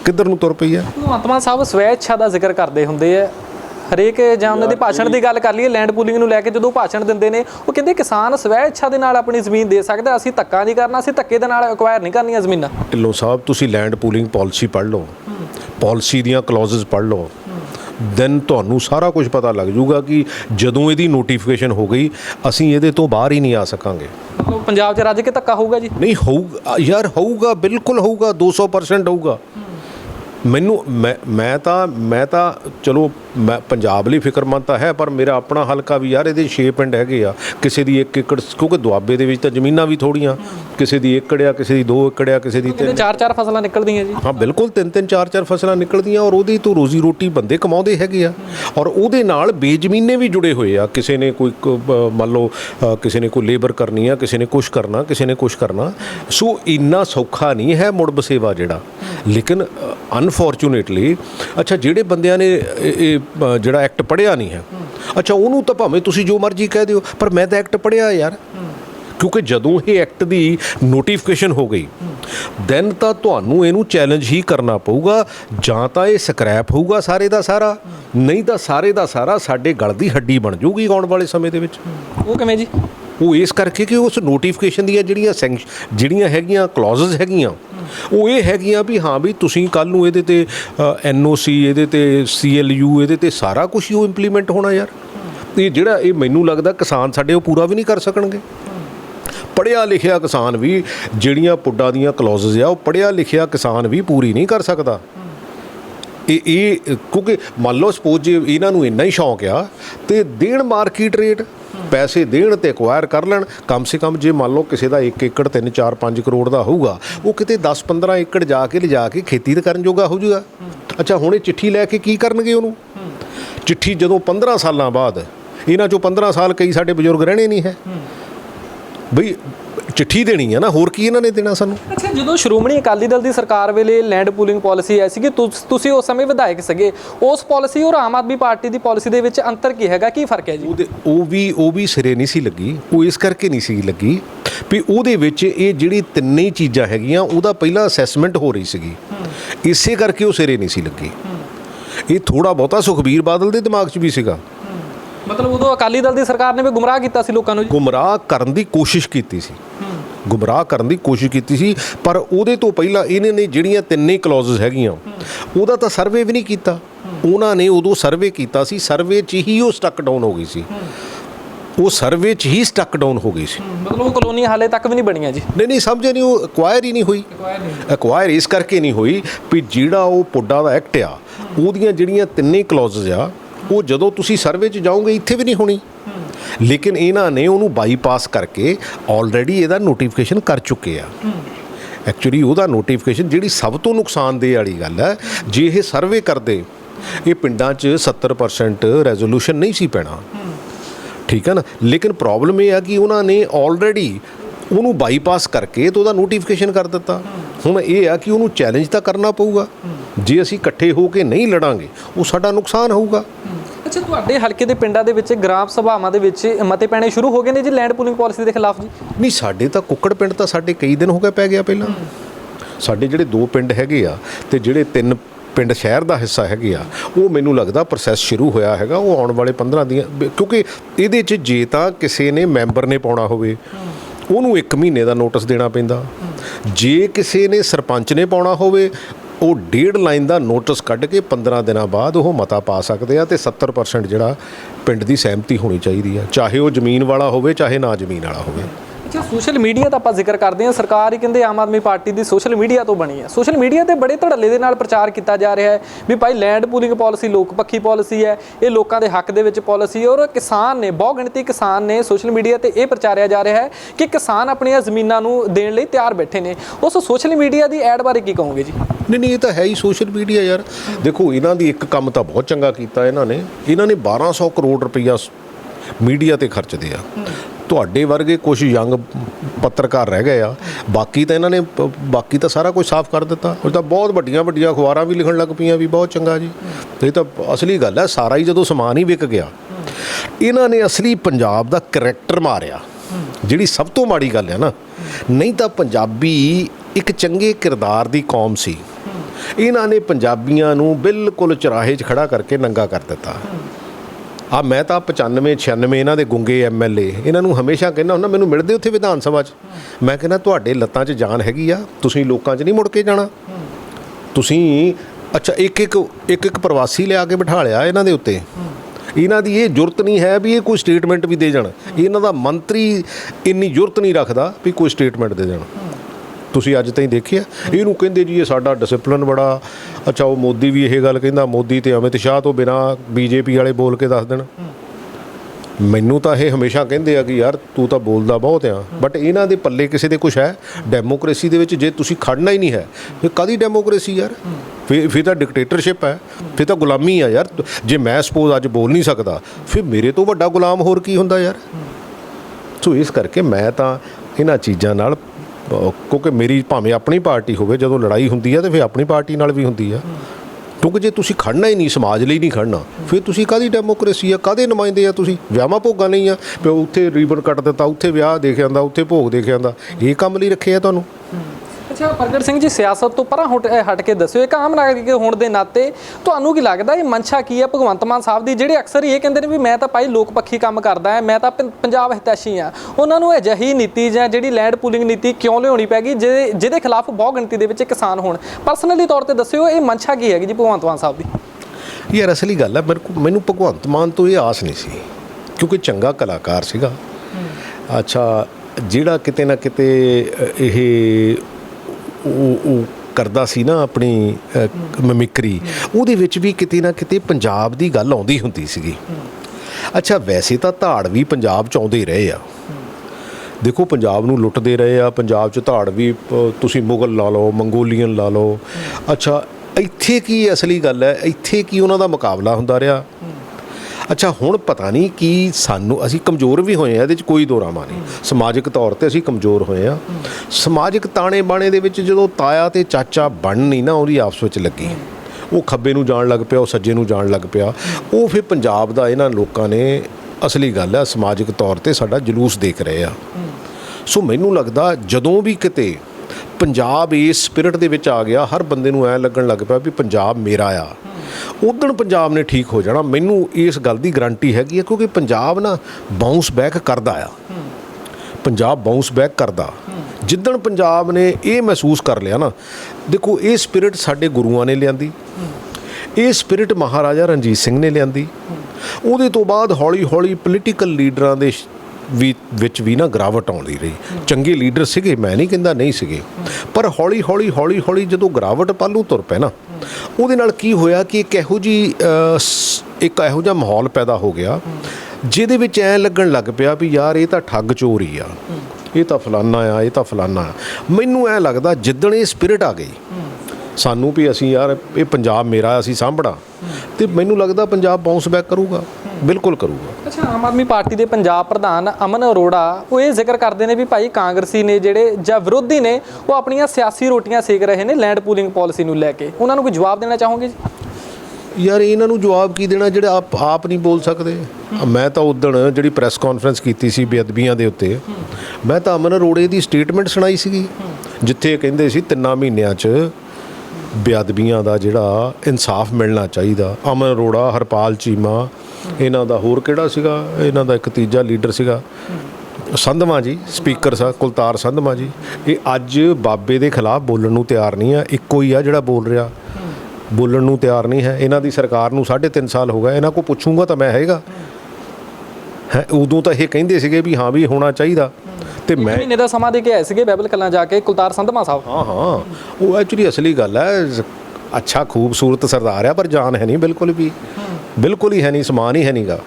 Speaker 1: ਕਿੱਧਰ ਨੂੰ ਤੁਰ ਪਈ ਹੈ।
Speaker 2: ਮਾਨ ਸਾਹਿਬ ਸਵੈ ਇੱਛਾ ਦਾ ਜ਼ਿਕਰ ਕਰਦੇ ਹੁੰਦੇ ਆ। ਹਰੇਕ ਜਾਂ ਉਹਨਾਂ ਦੇ ਭਾਸ਼ਣ ਦੀ ਗੱਲ ਕਰ ਲਈਏ ਲੈਂਡ ਪੂਲਿੰਗ ਨੂੰ ਲੈ ਕੇ ਜਦੋਂ ਭਾਸ਼ਣ ਦਿੰਦੇ ਨੇ ਉਹ ਕਹਿੰਦੇ ਕਿਸਾਨ ਸਵੈ ਇੱਛਾ ਦੇ ਨਾਲ ਆਪਣੀ ਜ਼ਮੀਨ ਦੇ ਸਕਦਾ ਅਸੀਂ ਧੱਕਾ ਨਹੀਂ ਕਰਨਾ ਅਸੀਂ ਧੱਕੇ ਦੇ ਨਾਲ ਐਕਵਾਇਰ ਨਹੀਂ ਕਰਨੀਆਂ ਜ਼ਮੀਨਾਂ।
Speaker 1: ਢਿੱਲੋਂ ਸਾਹਿਬ ਤੁਸੀਂ ਲੈਂਡ ਪੂਲਿੰਗ ਪਾਲਿਸੀ ਪੜ੍ਹ ਲਓ। ਪਾਲਿਸੀ ਦੀਆਂ ਕਲੌਜ਼ਸ ਪੜ੍ਹ ਲਓ। ਦੈਨ ਤੁਹਾਨੂੰ ਸਾਰਾ ਕੁਝ ਪਤਾ ਲੱਗ ਜਾਊਗਾ ਕਿ ਜਦੋਂ ਇਹਦੀ ਨੋਟੀਫਿਕੇਸ਼ਨ ਹੋ ਗਈ ਅਸੀਂ ਇਹਦੇ ਤੋਂ ਬਾਹਰ ਹੀ ਨਹੀਂ ਆ ਸਕਾਂਗੇ।
Speaker 2: ਪੰਜਾਬ 'ਚ ਰੱਜ ਕੇ ਧੱਕਾ ਹੋਊਗਾ ਜੀ?
Speaker 1: ਨਹੀਂ ਹੋਊਗਾ ਯਾਰ ਹੋਊਗਾ ਬਿਲਕੁਲ ਹੋਊਗਾ 200% ਹੋਊਗਾ। ਮੈਨੂੰ ਮੈਂ ਮੈਂ ਤਾਂ ਮੈਂ ਤਾਂ ਚਲੋ ਮੈਂ ਪੰਜਾਬ ਲਈ ਫਿਕਰਮੰਦ ਤਾਂ ਹੈ ਪਰ ਮੇਰਾ ਆਪਣਾ ਹਲਕਾ ਵੀ ਯਾਰ ਇਹਦੇ 6 ਪਿੰਡ ਹੈਗੇ ਆ। ਕਿਸੇ ਦੀ 1 ਏਕੜ ਕਿਉਂਕਿ ਦੁਆਬੇ ਦੇ ਵਿੱਚ ਤਾਂ ਜ਼ਮੀਨਾਂ ਵੀ ਥੋੜੀਆਂ ਕਿਸੇ ਦੀ ਏਕੜ ਆ ਕਿਸੇ ਦੀ 2 ਏਕੜ ਆ ਕਿਸੇ ਦੀ ਤਿੰਨ।
Speaker 2: ਚਾਰ ਚਾਰ ਫਸਲਾਂ ਨਿਕਲਦੀਆਂ ਜੀ।
Speaker 1: ਹਾਂ ਬਿਲਕੁਲ ਤਿੰਨ ਤਿੰਨ ਚਾਰ ਚਾਰ ਫਸਲਾਂ ਨਿਕਲਦੀਆਂ ਔਰ ਉਹਦੀ ਤੋਂ ਰੋਜ਼ੀ ਰੋਟੀ ਬੰਦੇ ਕਮਾਉਂਦੇ ਹੈਗੇ ਆ। ਔਰ ਉਹਦੇ ਨਾਲ ਬੇਜ਼ਮੀਨੇ ਵੀ ਜੁੜੇ ਹੋਏ ਆ। ਕਿਸੇ ਨੇ ਕੋਈ ਮੰਨ ਲਓ ਕਿਸੇ ਨੇ ਕੋਈ ਲੇਬਰ ਕਰਨੀ ਆ ਕਿਸੇ ਨੇ ਕੁਝ ਕਰਨਾ ਕਿਸੇ ਨੇ ਕੁਝ ਕਰਨਾ। ਸੋ ਇੰਨਾ ਸੌਖਾ ਨਹੀਂ ਹੈ ਮੁੜ ਬਸੇਵਾ ਜਿਹੜਾ। ਲੇਕਿਨ ਅਨਫੋਰਚੂਨੇਟਲੀ ਅੱਛਾ ਜਿਹੜੇ ਬੰਦਿਆਂ ਨੇ ਇਹ ਜਿਹੜਾ ਐਕਟ ਪੜਿਆ ਨਹੀਂ ਹੈ ਅੱਛਾ ਉਹਨੂੰ ਤਾਂ ਭਾਵੇਂ ਤੁਸੀਂ ਜੋ ਮਰਜ਼ੀ ਕਹਿ ਦਿਓ ਪਰ ਮੈਂ ਤਾਂ ਐਕਟ ਪੜਿਆ ਯਾਰ। ਕਿਉਂਕਿ ਜਦੋਂ ਇਹ ਐਕਟ ਦੀ ਨੋਟੀਫਿਕੇਸ਼ਨ ਹੋ ਗਈ ਦੈਨ ਤਾਂ ਤੁਹਾਨੂੰ ਇਹਨੂੰ ਚੈਲੰਜ ਹੀ ਕਰਨਾ ਪਊਗਾ ਜਾਂ ਤਾਂ ਇਹ ਸਕ੍ਰੈਪ ਹੋਊਗਾ ਸਾਰੇ ਦਾ ਸਾਰਾ ਨਹੀਂ ਤਾਂ ਸਾਰੇ ਦਾ ਸਾਰਾ ਸਾਡੇ ਗਲ ਦੀ ਹੱਡੀ ਬਣ ਜਾਊਗੀ ਆਉਣ ਵਾਲੇ ਸਮੇਂ ਦੇ ਵਿੱਚ।
Speaker 2: ਉਹ ਕਿਵੇਂ ਜੀ?
Speaker 1: ਉਹ ਇਸ ਕਰਕੇ ਕਿ ਉਸ ਨੋਟੀਫਿਕੇਸ਼ਨ ਦੀਆਂ ਜਿਹੜੀਆਂ ਜਿਹੜੀਆਂ ਹੈਗੀਆਂ ਕਲੌਜ਼ਸ ਹੈਗੀਆਂ ਉਹ ਇਹ ਹੈਗੀਆਂ ਵੀ ਹਾਂ ਵੀ ਤੁਸੀਂ ਕੱਲ ਨੂੰ ਇਹਦੇ ਤੇ ਐਨਓਸੀ ਇਹਦੇ ਤੇ ਸੀਐਲਯੂ ਇਹਦੇ ਤੇ ਸਾਰਾ ਕੁਝ ਹੀ ਉਹ ਇੰਪਲੀਮੈਂਟ ਹੋਣਾ ਯਾਰ। ਇਹ ਜਿਹੜਾ ਇਹ ਮੈਨੂੰ ਲੱਗਦਾ ਕਿਸਾਨ ਸਾਡੇ ਉਹ ਪੂਰਾ ਵੀ ਨਹੀਂ ਕਰ ਸਕਣਗੇ। ਪੜਿਆ ਲਿਖਿਆ ਕਿਸਾਨ ਵੀ ਜਿਹੜੀਆਂ ਪੁੱਡਾਂ ਦੀਆਂ ਕਲੌਜ਼ਸ ਆ, ਉਹ ਪੜਿਆ ਲਿਖਿਆ ਕਿਸਾਨ ਵੀ ਪੂਰੀ ਨਹੀਂ ਕਰ ਸਕਦਾ। ਇਹ ਇਹ, ਕਿਉਂਕਿ ਮੰਨ ਲਓ ਸਪੋਜ਼ ਜੇ ਇਹਨਾਂ ਨੂੰ ਇੰਨਾ ਹੀ ਸ਼ੌਂਕ ਆ, ਤੇ ਦੇਣ ਮਾਰਕੀਟ ਰੇਟ ਪੈਸੇ ਦੇਣ ਤੇ ਐਕਵਾਇਰ ਕਰ ਲੈਣ, ਕਮ ਸੇ ਕਮ ਜੇ ਮੰਨ ਲਓ ਕਿਸੇ ਦਾ 1 ਏਕੜ 3 4 5 ਕਰੋੜ ਦਾ ਹੋਊਗਾ, ਉਹ ਕਿਤੇ 10 15 ਏਕੜ ਜਾ ਕੇ ਲਿਜਾ ਕੇ ਖੇਤੀ ਤੇ ਕਰਨ ਜੋਗਾ ਹੋ ਜਾਊਗਾ ਅੱਛਾ, ਹੁਣ ਇਹ ਚਿੱਠੀ ਲੈ ਕੇ ਕੀ ਕਰਨਗੇ ਉਹਨੂੰ? ਚਿੱਠੀ ਜਦੋਂ 15 ਸਾਲਾਂ ਬਾਅਦ, ਇਹਨਾਂ ਚੋਂ 15 ਸਾਲ ਕਈ ਸਾਡੇ ਬਜ਼ੁਰਗ ਰਹਿਣੇ ਨਹੀਂ ਹੈ। ਬਈ ਚਿੱਠੀ ਦੇਣੀ ਹੈ ਨਾ ਹੋਰ ਕੀ ਇਹਨਾਂ ਨੇ ਦੇਣਾ ਸਾਨੂੰ?
Speaker 2: ਅੱਛਾ ਜਦੋਂ ਸ਼੍ਰੋਮਣੀ ਅਕਾਲੀ ਦਲ ਦੀ ਸਰਕਾਰ ਵੇਲੇ ਲੈਂਡ ਪੂਲਿੰਗ ਪਾਲਿਸੀ ਆਈ ਸੀ ਕਿ ਤੁਸ- ਉਸ ਸਮੇਂ ਵਿਧਾਇਕ ਸੀਗੇ। ਉਸ ਪਾਲਿਸੀ ਔਰ ਆਮ ਆਦਮੀ ਪਾਰਟੀ ਦੀ ਪਾਲਿਸੀ ਦੇ ਵਿੱਚ ਅੰਤਰ ਕੀ ਹੈਗਾ ਕੀ ਫ਼ਰਕ ਹੈ ਜੀ?
Speaker 1: ਉਹਦੇ ਉਹ ਵੀ ਉਹ ਵੀ ਸਿਰੇ ਨਹੀਂ ਸੀ ਲੱਗੀ ਉਹ ਇਸ ਕਰਕੇ ਨਹੀਂ ਸੀ ਲੱਗੀ ਵੀ ਉਹਦੇ ਵਿੱਚ ਇਹ ਜਿਹੜੀ ਤਿੰਨੇ ਹੀ ਚੀਜ਼ਾਂ ਹੈਗੀਆਂ ਉਹਦਾ ਪਹਿਲਾਂ ਅਸੈਸਮੈਂਟ ਹੋ ਰਹੀ ਸੀਗੀ। ਇਸੇ ਕਰਕੇ ਉਹ ਸਿਰੇ ਨਹੀਂ ਸੀ ਲੱਗੀ। ਇਹ ਥੋੜਾ ਬਹੁਤਾ ਸੁਖਬੀਰ ਬਾਦਲ ਦੇ ਦਿਮਾਗ 'ਚ ਵੀ ਸੀਗਾ।
Speaker 2: ਮਤਲਬ ਉਦੋਂ ਅਕਾਲੀ ਦਲ ਦੀ ਸਰਕਾਰ ਨੇ ਵੀ ਗੁੰਮਰਾਹ ਕੀਤਾ ਸੀ ਲੋਕਾਂ ਨੂੰ ਜੀ।
Speaker 1: ਗੁੰਮਰਾਹ ਕਰਨ ਦੀ ਕੋਸ਼ਿਸ਼ ਕੀਤੀ ਸੀ। ਗੁੰਮਰਾਹ ਕਰਨ ਦੀ ਕੋਸ਼ਿਸ਼ ਕੀਤੀ ਸੀ ਪਰ ਉਹਦੇ ਤੋਂ ਪਹਿਲਾਂ ਇਹਨੇ ਨੇ ਜਿਹੜੀਆਂ ਤਿੰਨੇ ਕਲੌਜ਼ਸ ਹੈਗੀਆਂ ਉਹਦਾ ਤਾਂ ਸਰਵੇ ਵੀ ਨਹੀਂ ਕੀਤਾ। ਉਹਨਾਂ ਨੇ ਉਦੋਂ ਸਰਵੇ ਕੀਤਾ ਸੀ ਸਰਵੇ 'ਚ ਹੀ ਉਹ ਸਟਕ ਡਾਊਨ ਹੋ ਗਈ ਸੀ। ਉਹ ਸਰਵੇ 'ਚ ਹੀ ਸਟਕ ਡਾਊਨ ਹੋ ਗਈ ਸੀ।
Speaker 2: ਮਤਲਬ ਉਹ ਕਲੋਨੀ ਹਾਲੇ ਤੱਕ ਵੀ ਨਹੀਂ ਬਣੀਆਂ ਜੀ।
Speaker 1: ਨਹੀਂ ਨਹੀਂ ਸਮਝੇ ਨਹੀਂ ਉਹ ਐਕਵਾਇਰ ਹੀ ਨਹੀਂ ਹੋਈ। ਐਕਵਾਇਰ ਇਸ ਕਰਕੇ ਨਹੀਂ ਹੋਈ ਵੀ ਜਿਹੜਾ ਉਹ ਪੁੱਡਾ ਦਾ ਐਕਟ ਆ ਉਹਦੀਆਂ ਜਿਹੜੀਆਂ ਤਿੰਨੇ ਕਲੌਜ਼ਸ ਆ ਉਹ ਜਦੋਂ ਤੁਸੀਂ ਸਰਵੇ 'ਚ ਜਾਓਗੇ, ਇੱਥੇ ਵੀ ਨਹੀਂ ਹੋਣੀ। ਲੇਕਿਨ ਇਹਨਾਂ ਨੇ ਉਹਨੂੰ ਬਾਈਪਾਸ ਕਰਕੇ ਆਲਰੇਡੀ ਇਹਦਾ ਨੋਟੀਫਿਕੇਸ਼ਨ ਕਰ ਚੁੱਕੇ ਆ। ਐਕਚੁਅਲੀ ਉਹਦਾ ਨੋਟੀਫਿਕੇਸ਼ਨ ਜਿਹੜੀ ਸਭ ਤੋਂ ਨੁਕਸਾਨਦੇਹ ਵਾਲੀ ਗੱਲ ਹੈ, ਜੇ ਇਹ ਸਰਵੇ ਕਰਦੇ, ਇਹ ਪਿੰਡਾਂ 'ਚ 70% ਰੈਜ਼ੋਲੂਸ਼ਨ ਨਹੀਂ ਸੀ ਪੈਣਾ। ਠੀਕ ਹੈ ਨਾ? ਲੇਕਿਨ ਪ੍ਰੋਬਲਮ ਇਹ ਆ ਕਿ ਉਹਨਾਂ ਨੇ ਆਲਰੇਡੀ ਉਹਨੂੰ ਬਾਈਪਾਸ ਕਰਕੇ ਤੇ ਉਹਦਾ ਨੋਟੀਫਿਕੇਸ਼ਨ ਕਰ ਦਿੱਤਾ। ਹੁਣ ਇਹ ਆ ਕਿ ਉਹਨੂੰ ਚੈਲੰਜ ਤਾਂ ਕਰਨਾ ਪਊਗਾ। ਜੇ ਅਸੀਂ ਇਕੱਠੇ ਹੋ ਕੇ ਨਹੀਂ ਲੜਾਂਗੇ, ਉਹ ਸਾਡਾ ਨੁਕਸਾਨ ਹੋਊਗਾ।
Speaker 2: ਅੱਛਾ ਤੁਹਾਡੇ ਹਲਕੇ ਦੇ ਪਿੰਡਾਂ ਦੇ ਵਿੱਚ ਗ੍ਰਾਮ ਸਭਾਵਾਂ ਦੇ ਵਿੱਚ ਮਤੇ ਪੈਣੇ ਸ਼ੁਰੂ ਹੋ ਗਏ ਨੇ ਜੀ ਲੈਂਡ ਪੂਲਿੰਗ ਪਾਲਿਸੀ ਦੇ ਖਿਲਾਫ ਜੀ?
Speaker 1: ਨਹੀਂ ਸਾਡੇ ਤਾਂ ਕੁੱਕੜ ਪਿੰਡ ਤਾਂ ਸਾਡੇ ਕਈ ਦਿਨ ਹੋ ਗਏ ਪੈ ਗਿਆ ਪਹਿਲਾਂ। ਸਾਡੇ ਜਿਹੜੇ ਦੋ ਪਿੰਡ ਹੈਗੇ ਆ ਤੇ ਜਿਹੜੇ ਤਿੰਨ ਪਿੰਡ ਸ਼ਹਿਰ ਦਾ ਹਿੱਸਾ ਹੈਗੇ ਆ ਉਹ ਮੈਨੂੰ ਲੱਗਦਾ ਪ੍ਰੋਸੈਸ ਸ਼ੁਰੂ ਹੋਇਆ ਹੈਗਾ ਉਹ ਆਉਣ ਵਾਲੇ 15 ਦੀਆਂ ਕਿਉਂਕਿ ਇਹਦੇ 'ਚ ਜੇ ਤਾਂ ਕਿਸੇ ਨੇ ਮੈਂਬਰ ਨੇ ਪਾਉਣਾ ਹੋਵੇ ਉਹਨੂੰ 1 ਮਹੀਨੇ ਦਾ ਨੋਟਿਸ ਦੇਣਾ ਪੈਂਦਾ। ਜੇ ਕਿਸੇ ਨੇ ਸਰਪੰਚ ਨੇ ਪਾਉਣਾ ਹੋਵੇ ਉਹ ਡੇਢ ਲਾਈਨ ਦਾ ਨੋਟਿਸ ਕੱਢ ਕੇ 15 ਦਿਨਾਂ ਬਾਅਦ ਉਹ ਮਤਾ ਪਾ ਸਕਦੇ ਆ ਤੇ 70% ਜਿਹੜਾ ਪਿੰਡ ਦੀ ਸਹਿਮਤੀ ਹੋਣੀ ਚਾਹੀਦੀ ਆ, ਚਾਹੇ ਉਹ ਜ਼ਮੀਨ ਵਾਲਾ ਹੋਵੇ, ਚਾਹੇ ਨਾ ਜ਼ਮੀਨ ਵਾਲਾ ਹੋਵੇ।
Speaker 2: ਅੱਛਾ, ਸੋਸ਼ਲ ਮੀਡੀਆ ਦਾ ਆਪਾਂ ਜ਼ਿਕਰ ਕਰਦੇ ਹਾਂ। ਸਰਕਾਰ ਹੀ ਕਹਿੰਦੇ ਆਮ ਆਦਮੀ ਪਾਰਟੀ ਦੀ ਸੋਸ਼ਲ ਮੀਡੀਆ ਤੋਂ ਬਣੀ ਹੈ। ਸੋਸ਼ਲ ਮੀਡੀਆ ਤੇ ਬੜੇ ਧੜੱਲੇ ਦੇ ਨਾਲ ਪ੍ਰਚਾਰ ਕੀਤਾ ਜਾ ਰਿਹਾ ਹੈ ਵੀ ਭਾਈ ਲੈਂਡ ਪੂਲਿੰਗ ਪਾਲਿਸੀ, ਲੋਕ ਪੱਖੀ ਪਾਲਿਸੀ ਹੈ, ਇਹ ਲੋਕਾਂ ਦੇ ਹੱਕ ਦੇ ਵਿੱਚ ਪਾਲਿਸੀ ਔਰ ਕਿਸਾਨ ਨੇ ਬਹੁ ਗਿਣਤੀ ਕਿਸਾਨ ਨੇ ਸੋਸ਼ਲ ਮੀਡੀਆ ਤੇ ਇਹ ਪ੍ਰਚਾਰਿਆ ਜਾ ਰਿਹਾ ਹੈ ਕਿ ਕਿਸਾਨ ਆਪਣੀਆਂ ਜ਼ਮੀਨਾਂ ਨੂੰ ਦੇਣ ਲਈ ਤਿਆਰ ਬੈਠੇ ਨੇ। ਉਸ ਸੋਸ਼ਲ ਮੀਡੀਆ ਦੀ ਐਡ ਬਾਰੇ ਕੀ ਕਹੋਗੇ ਜੀ?
Speaker 1: ਨਹੀਂ ਨਹੀਂ, ਇਹ ਤਾਂ ਹੈ ਹੀ ਸੋਸ਼ਲ ਮੀਡੀਆ ਯਾਰ। ਦੇਖੋ, ਇਹਨਾਂ ਦੀ ਇੱਕ ਕੰਮ ਤਾਂ ਬਹੁਤ ਚੰਗਾ ਕੀਤਾ ਇਹਨਾਂ ਨੇ। ਇਹਨਾਂ ਨੇ 1200 ਕਰੋੜ ਰੁਪਈਆ ਮੀਡੀਆ ਤੇ ਖਰਚਦੇ ਆ। ਤੁਹਾਡੇ ਵਰਗੇ ਕੁਝ ਯੰਗ ਪੱਤਰਕਾਰ ਰਹਿ ਗਏ ਆ। ਬਾਕੀ ਤਾਂ ਇਹਨਾਂ ਨੇ, ਬਾਕੀ ਤਾਂ ਸਾਰਾ ਕੁਝ ਸਾਫ਼ ਕਰ ਦਿੱਤਾ। ਉਹ ਤਾਂ ਬਹੁਤ ਵੱਡੀਆਂ ਵੱਡੀਆਂ ਅਖਬਾਰਾਂ ਵੀ ਲਿਖਣ ਲੱਗ ਪਈਆਂ ਵੀ, ਬਹੁਤ ਚੰਗਾ ਜੀ। ਇਹ ਤਾਂ ਅਸਲੀ ਗੱਲ ਹੈ ਸਾਰਾ ਹੀ ਜਦੋਂ ਸਮਾਨ ਹੀ ਵਿਕ ਗਿਆ। ਇਹਨਾਂ ਨੇ ਅਸਲੀ ਪੰਜਾਬ ਦਾ ਕਰੈਕਟਰ ਮਾਰਿਆ। ਜਿਹੜੀ ਸਭ ਤੋਂ ਮਾੜੀ ਗੱਲ ਹੈ ਨਾ, ਨਹੀਂ ਤਾਂ ਪੰਜਾਬੀ ਇੱਕ ਚੰਗੇ ਕਿਰਦਾਰ ਦੀ ਕੌਮ ਸੀ। ਇਹਨਾਂ ਨੇ ਪੰਜਾਬੀਆਂ ਨੂੰ ਬਿਲਕੁਲ ਚਰਾਹੇ 'ਚ ਖੜਾ ਕਰਕੇ ਨੰਗਾ ਕਰ ਦਿੱਤਾ। ਆ ਮੈਂ ਤਾਂ 95 96 ਇਹਨਾਂ ਦੇ ਗੁੰਗੇ ਐਮਐਲਏ ਇਹਨਾਂ ਨੂੰ ਹਮੇਸ਼ਾ ਕਹਿੰਦਾ ਹੁੰਦਾ, ਮੈਨੂੰ ਮਿਲਦੇ ਉੱਥੇ ਵਿਧਾਨ ਸਭਾ 'ਚ। ਮੈਂ ਕਹਿੰਦਾ, ਤੁਹਾਡੇ ਲੱਤਾਂ 'ਚ ਜਾਨ ਹੈਗੀ ਆ, ਤੁਸੀਂ ਲੋਕਾਂ 'ਚ ਨਹੀਂ ਮੁੜ ਕੇ ਜਾਣਾ। ਤੁਸੀਂ, ਅੱਛਾ ਇੱਕ ਇੱਕ ਇੱਕ ਇੱਕ ਪ੍ਰਵਾਸੀ ਲਿਆ ਕੇ ਬਿਠਾ ਲਿਆ ਇਹਨਾਂ ਦੇ ਉੱਤੇ। ਇਹਨਾਂ ਦੀ ਇਹ ਜੁਰਤ ਨਹੀਂ ਹੈ ਵੀ ਇਹ ਕੋਈ ਸਟੇਟਮੈਂਟ ਵੀ ਦੇ ਜਾਣ। ਇਹਨਾਂ ਦਾ ਮੰਤਰੀ ਇੰਨੀ ਜੁਰਤ ਨਹੀਂ ਰੱਖਦਾ ਵੀ ਕੋਈ ਸਟੇਟਮੈਂਟ ਦੇ ਦੇਣ ਤੁਸੀਂ ਅੱਜ ਤਾਈਂ ਦੇਖਿਆ? ਇਹਨੂੰ ਕਹਿੰਦੇ ਜੀ ਇਹ ਸਾਡਾ ਡਿਸਪਲਿਨ ਬੜਾ, ਅੱਛਾ, ਉਹ ਮੋਦੀ ਵੀ ਇਹ ਗੱਲ ਕਹਿੰਦਾ, ਮੋਦੀ ਤੇ ਅਮਿਤ ਸ਼ਾਹ ਤੋਂ ਬਿਨਾ ਬੀਜੇਪੀ ਵਾਲੇ ਬੋਲ ਕੇ ਦੱਸ ਦੇਣ। ਮੈਨੂੰ ਤਾਂ ਇਹ ਹਮੇਸ਼ਾ ਕਹਿੰਦੇ ਆ ਕਿ ਯਾਰ ਤੂੰ ਤਾਂ ਬੋਲਦਾ ਬਹੁਤ ਆ ਬਟ ਇਹਨਾਂ ਦੇ ਪੱਲੇ ਕਿਸੇ ਦੇ ਕੁਝ ਹੈ? ਡੈਮੋਕ੍ਰੇਸੀ ਦੇ ਵਿੱਚ ਜੇ ਤੁਸੀਂ ਖੜਨਾ ਹੀ ਨਹੀਂ ਹੈ, ਫਿਰ ਕਾਦੀ ਡੈਮੋਕ੍ਰੇਸੀ ਯਾਰ? ਫਿਰ ਫਿਰ ਤਾਂ ਡਿਕਟੇਟਰਸ਼ਿਪ ਹੈ, ਫਿਰ ਤਾਂ ਗੁਲਾਮੀ ਆ ਯਾਰ। ਜੇ ਮੈਂ ਸਪੋਜ਼ ਅੱਜ ਬੋਲ ਨਹੀਂ ਸਕਦਾ, ਫਿਰ ਮੇਰੇ ਤੋਂ ਵੱਡਾ ਗੁਲਾਮ ਹੋਰ ਕੀ ਹੁੰਦਾ ਯਾਰ? ਸੋ ਇਸ ਕਰਕੇ ਮੈਂ ਤਾਂ ਇਹਨਾਂ ਚੀਜ਼ਾਂ ਨਾਲ ਕਿਉਂਕਿ ਮੇਰੀ ਭਾਵੇਂ ਆਪਣੀ ਪਾਰਟੀ ਹੋਵੇ, ਜਦੋਂ ਲੜਾਈ ਹੁੰਦੀ ਹੈ ਤੇ ਫਿਰ ਆਪਣੀ ਪਾਰਟੀ ਨਾਲ ਵੀ ਹੁੰਦੀ ਆ। ਕਿਉਂਕਿ ਜੇ ਤੁਸੀਂ ਖੜਨਾ ਹੀ ਨਹੀਂ, ਸਮਾਜ ਲਈ ਨਹੀਂ ਖੜਨਾ ਫਿਰ ਤੁਸੀਂ ਕਾਦੀ ਡੈਮੋਕ੍ਰੇਸੀ ਆ ਕਾਦੇ ਨੁਮਾਇੰਦੇ ਆ ਤੁਸੀਂ? ਵਿਆਹਾਂ ਭੋਗਾਂ ਨਹੀਂ ਆ। ਵੀ ਉੱਥੇ ਰੀਬਨ ਕੱਟ ਦਿੱਤਾ, ਉੱਥੇ ਵਿਆਹ ਦੇਖ ਜਾਂਦਾ, ਉੱਥੇ ਭੋਗ ਦੇਖ ਜਾਂਦਾ। ਇਹ ਕੰਮ ਲਈ ਰੱਖੇ ਆ ਤੁਹਾਨੂੰ?
Speaker 2: ਅੱਛਾ ਪ੍ਰਗਟ ਸਿੰਘ ਜੀ ਸਿਆਸਤ ਤੋਂ ਪਰਾਂ ਹਟ ਹਟ ਕੇ ਦੱਸਿਓ ਇੱਕ ਆਮ ਨਾਗਰਿਕ ਹੋਣ ਦੇ ਨਾਤੇ ਤੁਹਾਨੂੰ ਕੀ ਲੱਗਦਾ ਇਹ ਮਨਸ਼ਾ ਕੀ ਹੈ? ਭਗਵੰਤ ਮਾਨ ਸਾਹਿਬ ਦੀ ਜਿਹੜੇ ਅਕਸਰ ਹੀ ਇਹ ਕਹਿੰਦੇ ਨੇ ਵੀ ਮੈਂ ਤਾਂ ਭਾਈ ਲੋਕ ਪੱਖੀ ਕੰਮ ਕਰਦਾ ਹਾਂ ਮੈਂ ਤਾਂ ਪੰ- ਪੰਜਾਬ ਹਿਤੈਸ਼ੀ ਆ ਉਹਨਾਂ ਨੂੰ ਅਜਿਹੀ ਨੀਤੀ ਜਾਂ ਜਿਹੜੀ ਲੈਂਡ ਪੂਲਿੰਗ ਨੀਤੀ ਕਿਉਂ ਲਿਆਉਣੀ ਪੈ ਗਈ ਜਿਹਦੇ ਜਿਹਦੇ ਖਿਲਾਫ ਬਹੁਤ ਗਿਣਤੀ ਦੇ ਵਿੱਚ ਕਿਸਾਨ ਹੋਣ? ਪਰਸਨਲੀ ਤੌਰ ਤੇ ਦੱਸਿਓ ਇਹ ਮਨਸ਼ਾ ਕੀ ਹੈਗੀ ਜੀ ਭਗਵੰਤ ਮਾਨ ਸਾਹਿਬ ਦੀ?
Speaker 1: ਯਾਰ ਅਸਲੀ ਗੱਲ ਹੈ ਮੇਰੇ ਕੋ ਮੈਨੂੰ ਭਗਵੰਤ ਮਾਨ ਤੋਂ ਇਹ ਆਸ ਨਹੀਂ ਸੀ ਕਿਉਂਕਿ ਚੰਗਾ ਕਲਾਕਾਰ ਸੀਗਾ। ਅੱਛਾ ਜਿਹੜਾ ਕਿਤੇ ਨਾ ਕਿਤੇ ਅ, ਇਹ ਉਹ ਉਹ ਕਰਦਾ ਸੀ ਨਾ ਆਪਣੀ ਮਿਮਿਕਰੀ, ਉਹਦੇ ਵਿੱਚ ਵੀ ਕਿਤੇ ਨਾ ਕਿਤੇ ਪੰਜਾਬ ਦੀ ਗੱਲ ਆਉਂਦੀ ਹੁੰਦੀ ਸੀਗੀ। ਅੱਛਾ, ਵੈਸੇ ਤਾਂ ਧਾੜ ਵੀ ਪੰਜਾਬ ਚ ਆਉਂਦੇ ਰਹੇ ਆ। ਦੇਖੋ, ਪੰਜਾਬ ਨੂੰ ਲੁੱਟਦੇ ਰਹੇ ਆ, ਪੰਜਾਬ 'ਚ ਧਾੜ ਵੀ ਤੁਸੀਂ ਮੁਗਲ ਲਾ ਲਓ, ਮੰਗੋਲੀਅਨ ਲਾ ਲਓ। ਅੱਛਾ, ਇੱਥੇ ਕੀ ਅਸਲੀ ਗੱਲ ਹੈ? ਇੱਥੇ ਕੀ ਉਹਨਾਂ ਦਾ ਮੁਕਾਬਲਾ ਹੁੰਦਾ ਰਿਹਾ? ਅੱਛਾ, ਹੁਣ ਪਤਾ ਨਹੀਂ ਕਿ ਸਾਨੂੰ, ਅਸੀਂ ਕਮਜ਼ੋਰ ਵੀ ਹੋਏ ਆ, ਇਹਦੇ 'ਚ ਕੋਈ ਦੋਰਾਮਾ ਨਹੀਂ। ਸਮਾਜਿਕ ਤੌਰ ਤੇ ਅਸੀਂ ਕਮਜ਼ੋਰ ਹੋਏ ਆ। ਸਮਾਜਿਕ ਤਾਣੇ ਬਾਣੇ ਦੇ ਵਿੱਚ ਜਦੋਂ ਤਾਇਆ ਤੇ ਚਾਚਾ ਬਣ ਨਹੀਂ ਨਾ, ਉਹਦੀ ਆਪਸ ਵਿੱਚ ਲੱਗੀ। ਉਹ ਖੱਬੇ ਨੂੰ ਜਾਣ ਲੱਗ ਪਿਆ, ਉਹ ਸੱਜੇ ਨੂੰ ਜਾਣ ਲੱਗ ਪਿਆ। ਉਹ ਫਿਰ ਪੰਜਾਬ ਦਾ ਇਹਨਾਂ ਲੋਕਾਂ ਨੇ ਅਸਲੀ ਗੱਲ ਆ, ਸਮਾਜਿਕ ਤੌਰ ਤੇ ਸਾਡਾ ਜਲੂਸ ਦੇਖ ਰਹੇ ਆ। ਸੋ ਮੈਨੂੰ ਲੱਗਦਾ ਜਦੋਂ ਵੀ ਕਿਤੇ ਪੰਜਾਬ ਇਸ ਸਪਿਰਿਟ ਦੇ ਵਿੱਚ ਆ ਗਿਆ, ਹਰ ਬੰਦੇ ਨੂੰ ਐ ਲੱਗਣ ਲੱਗ ਪਿਆ ਵੀ ਪੰਜਾਬ ਮੇਰਾ ਆ। ਉਦੋਂ ਪੰਜਾਬ ਨੇ ਠੀਕ ਹੋ ਜਾਣਾ। ਮੈਨੂੰ ਇਸ ਗੱਲ ਦੀ ਗਾਰੰਟੀ ਹੈਗੀ ਹੈ ਕਿਉਂਕਿ ਪੰਜਾਬ ਨਾ ਬਾਉਂਸ ਬੈਕ ਕਰਦਾ ਆ। ਪੰਜਾਬ ਬਾਉਂਸ ਬੈਕ ਕਰਦਾ। ਜਿੱਦਣ ਪੰਜਾਬ ਨੇ ਇਹ ਮਹਿਸੂਸ ਕਰ ਲਿਆ ਨਾ, ਦੇਖੋ ਇਹ ਸਪਿਰਿਟ ਸਾਡੇ ਗੁਰੂਆਂ ਨੇ ਲਿਆਂਦੀ। ਇਹ ਸਪਿਰਿਟ ਮਹਾਰਾਜਾ ਰਣਜੀਤ ਸਿੰਘ ਨੇ ਲਿਆਂਦੀ। ਉਹਦੇ ਤੋਂ ਬਾਅਦ ਹੌਲੀ ਹੌਲੀ ਪੋਲੀਟੀਕਲ ਲੀਡਰਾਂ ਦੇ ਵੀ ਵਿੱਚ ਵੀ ਨਾ ਗਰਾਵਟ ਆਉਂਦੀ ਰਹੀ। ਚੰਗੇ ਲੀਡਰ ਸੀਗੇ, ਮੈਂ ਨਹੀਂ ਕਹਿੰਦਾ ਨਹੀਂ ਸੀਗੇ। ਪਰ ਹੌਲੀ ਹੌਲੀ ਹੌਲੀ ਹੌਲੀ ਜਦੋਂ ਗਰਾਵਟ ਪਾਲੂ ਤੁਰ ਪਏ ਨਾ, ਉਹਦੇ ਨਾਲ ਕੀ ਹੋਇਆ ਕਿ ਇੱਕ ਇਹੋ ਜੀ ਇੱਕ ਇਹੋ ਜਿਹਾ ਮਾਹੌਲ ਪੈਦਾ ਹੋ ਗਿਆ, ਜਿਹਦੇ ਵਿੱਚ ਐ ਲੱਗਣ ਲੱਗ ਪਿਆ ਵੀ ਯਾਰ ਇਹ ਤਾਂ ਠੱਗ ਚੋਰ ਹੀ ਆ। ਇਹ ਤਾਂ ਫਲਾਨਾ ਆ, ਇਹ ਤਾਂ ਫਲਾਨਾ ਆ। ਮੈਨੂੰ ਐ ਲੱਗਦਾ ਜਿੱਦਣ ਇਹ ਸਪਿਰਿਟ ਆ ਗਈ, ਸਾਨੂੰ ਵੀ ਅਸੀਂ ਯਾਰ ਇਹ ਪੰਜਾਬ ਮੇਰਾ, ਅਸੀਂ ਸਾਂਭਣਾ। ਤੇ ਮੈਨੂੰ ਲੱਗਦਾ ਪੰਜਾਬ ਬਾਉਂਸ ਬੈਕ ਕਰੂਗਾ। ਬਿਲਕੁਲ ਕਰੂਗਾ।
Speaker 2: ਅੱਛਾ ਆਮ ਆਦਮੀ ਪਾਰਟੀ ਦੇ ਪੰਜਾਬ ਪ੍ਰਧਾਨ ਅਮਨ ਅਰੋੜਾ ਉਹ ਇਹ ਜ਼ਿਕਰ ਕਰਦੇ ਨੇ ਵੀ ਭਾਈ ਕਾਂਗਰਸੀ ਨੇ ਜਿਹੜੇ ਜਾਂ ਵਿਰੋਧੀ ਨੇ ਉਹ ਆਪਣੀਆਂ ਸਿਆਸੀ ਰੋਟੀਆਂ ਸੇਕ ਰਹੇ ਨੇ ਲੈਂਡ ਪੂਲਿੰਗ ਪਾਲਿਸੀ ਨੂੰ ਲੈ ਕੇ। ਉਹਨਾਂ ਨੂੰ ਕੋਈ ਜਵਾਬ ਦੇਣਾ ਚਾਹੋਗੇ ਜੀ?
Speaker 1: ਯਾਰ ਇਹਨਾਂ ਨੂੰ ਜਵਾਬ ਕੀ ਦੇਣਾ? ਜਿਹੜੇ ਆਪ ਆਪ ਨਹੀਂ ਬੋਲ ਸਕਦੇ। ਮੈਂ ਤਾਂ ਉਦਣ ਜਿਹੜੀ ਪ੍ਰੈਸ ਕਾਨਫਰੰਸ ਕੀਤੀ ਸੀ ਬੇਅਦਬੀਆਂ ਦੇ ਉੱਤੇ ਮੈਂ ਤਾਂ ਅਮਨ ਅਰੋੜੇ ਦੀ ਸਟੇਟਮੈਂਟ ਸੁਣਾਈ ਸੀਗੀ ਜਿੱਥੇ ਇਹ ਕਹਿੰਦੇ ਸੀ ਤਿੰਨਾਂ ਮਹੀਨਿਆਂ 'ਚ ਬੇਅਦਬੀਆਂ ਦਾ ਜਿਹੜਾ ਇਨਸਾਫ ਮਿਲਣਾ ਚਾਹੀਦਾ। ਅਮਨ ਅਰੋੜਾ ਹਰਪਾਲ ਚੀਮਾ ਇਹਨਾਂ ਦਾ ਹੋਰ ਕਿਹੜਾ ਸੀਗਾ? ਇਹਨਾਂ ਦਾ ਇੱਕ ਤੀਜਾ ਲੀਡਰ ਸੀਗਾ। ਸੰਧਵਾ ਜੀ ਸਪੀਕਰ ਸਾਹਿਬ ਕੁਲਤਾਰ ਸੰਧਵਾ ਜੀ। ਇਹ ਅੱਜ ਬਾਬੇ ਦੇ ਖਿਲਾਫ ਬੋਲਣ ਨੂੰ ਤਿਆਰ ਨਹੀਂ ਆ। ਇੱਕੋ ਹੀ ਆ ਜਿਹੜਾ ਬੋਲ ਰਿਹਾ। ਬੋਲਣ ਨੂੰ ਤਿਆਰ ਨਹੀਂ ਹੈ। ਇਹਨਾਂ ਦੀ ਸਰਕਾਰ ਨੂੰ 3.5 ਸਾਲ ਹੋ ਗਏ। ਇਹਨਾਂ ਕੋ ਪੁੱਛੂੰਗਾ ਤਾਂ ਮੈਂ ਹੈਗਾ। ਹੈ ਉਦੋਂ ਤਾਂ ਇਹ ਕਹਿੰਦੇ ਸੀਗੇ ਵੀ ਹਾਂ ਵੀ ਹੋਣਾ ਚਾਹੀਦਾ। ਤੇ ਮੈਂ
Speaker 2: ਮਹੀਨੇ ਦਾ ਸਮਾਂ ਦੇ ਕੇ ਆਏ ਸੀਗੇ ਬੈਬਲ ਕਲਾਂ ਜਾ ਕੇ ਕੁਲਤਾਰ ਸੰਧਮਾ ਸਾਹਿਬ।
Speaker 1: ਹਾਂ ਹਾਂ। ਉਹ ਐਕਚੁਅਲੀ ਅਸਲੀ ਗੱਲ ਹੈ। ਅੱਛਾ ਖੂਬਸੂਰਤ ਸਰਦਾਰ ਆ ਪਰ ਜਾਨ ਹੈ ਨਹੀਂ ਬਿਲਕੁਲ ਵੀ। ਬਿਲਕੁਲ ਹੀ ਹੈ ਨਹੀਂ ਸਮਾਨ ਹੀ ਹੈ ਨਹੀਂਗਾ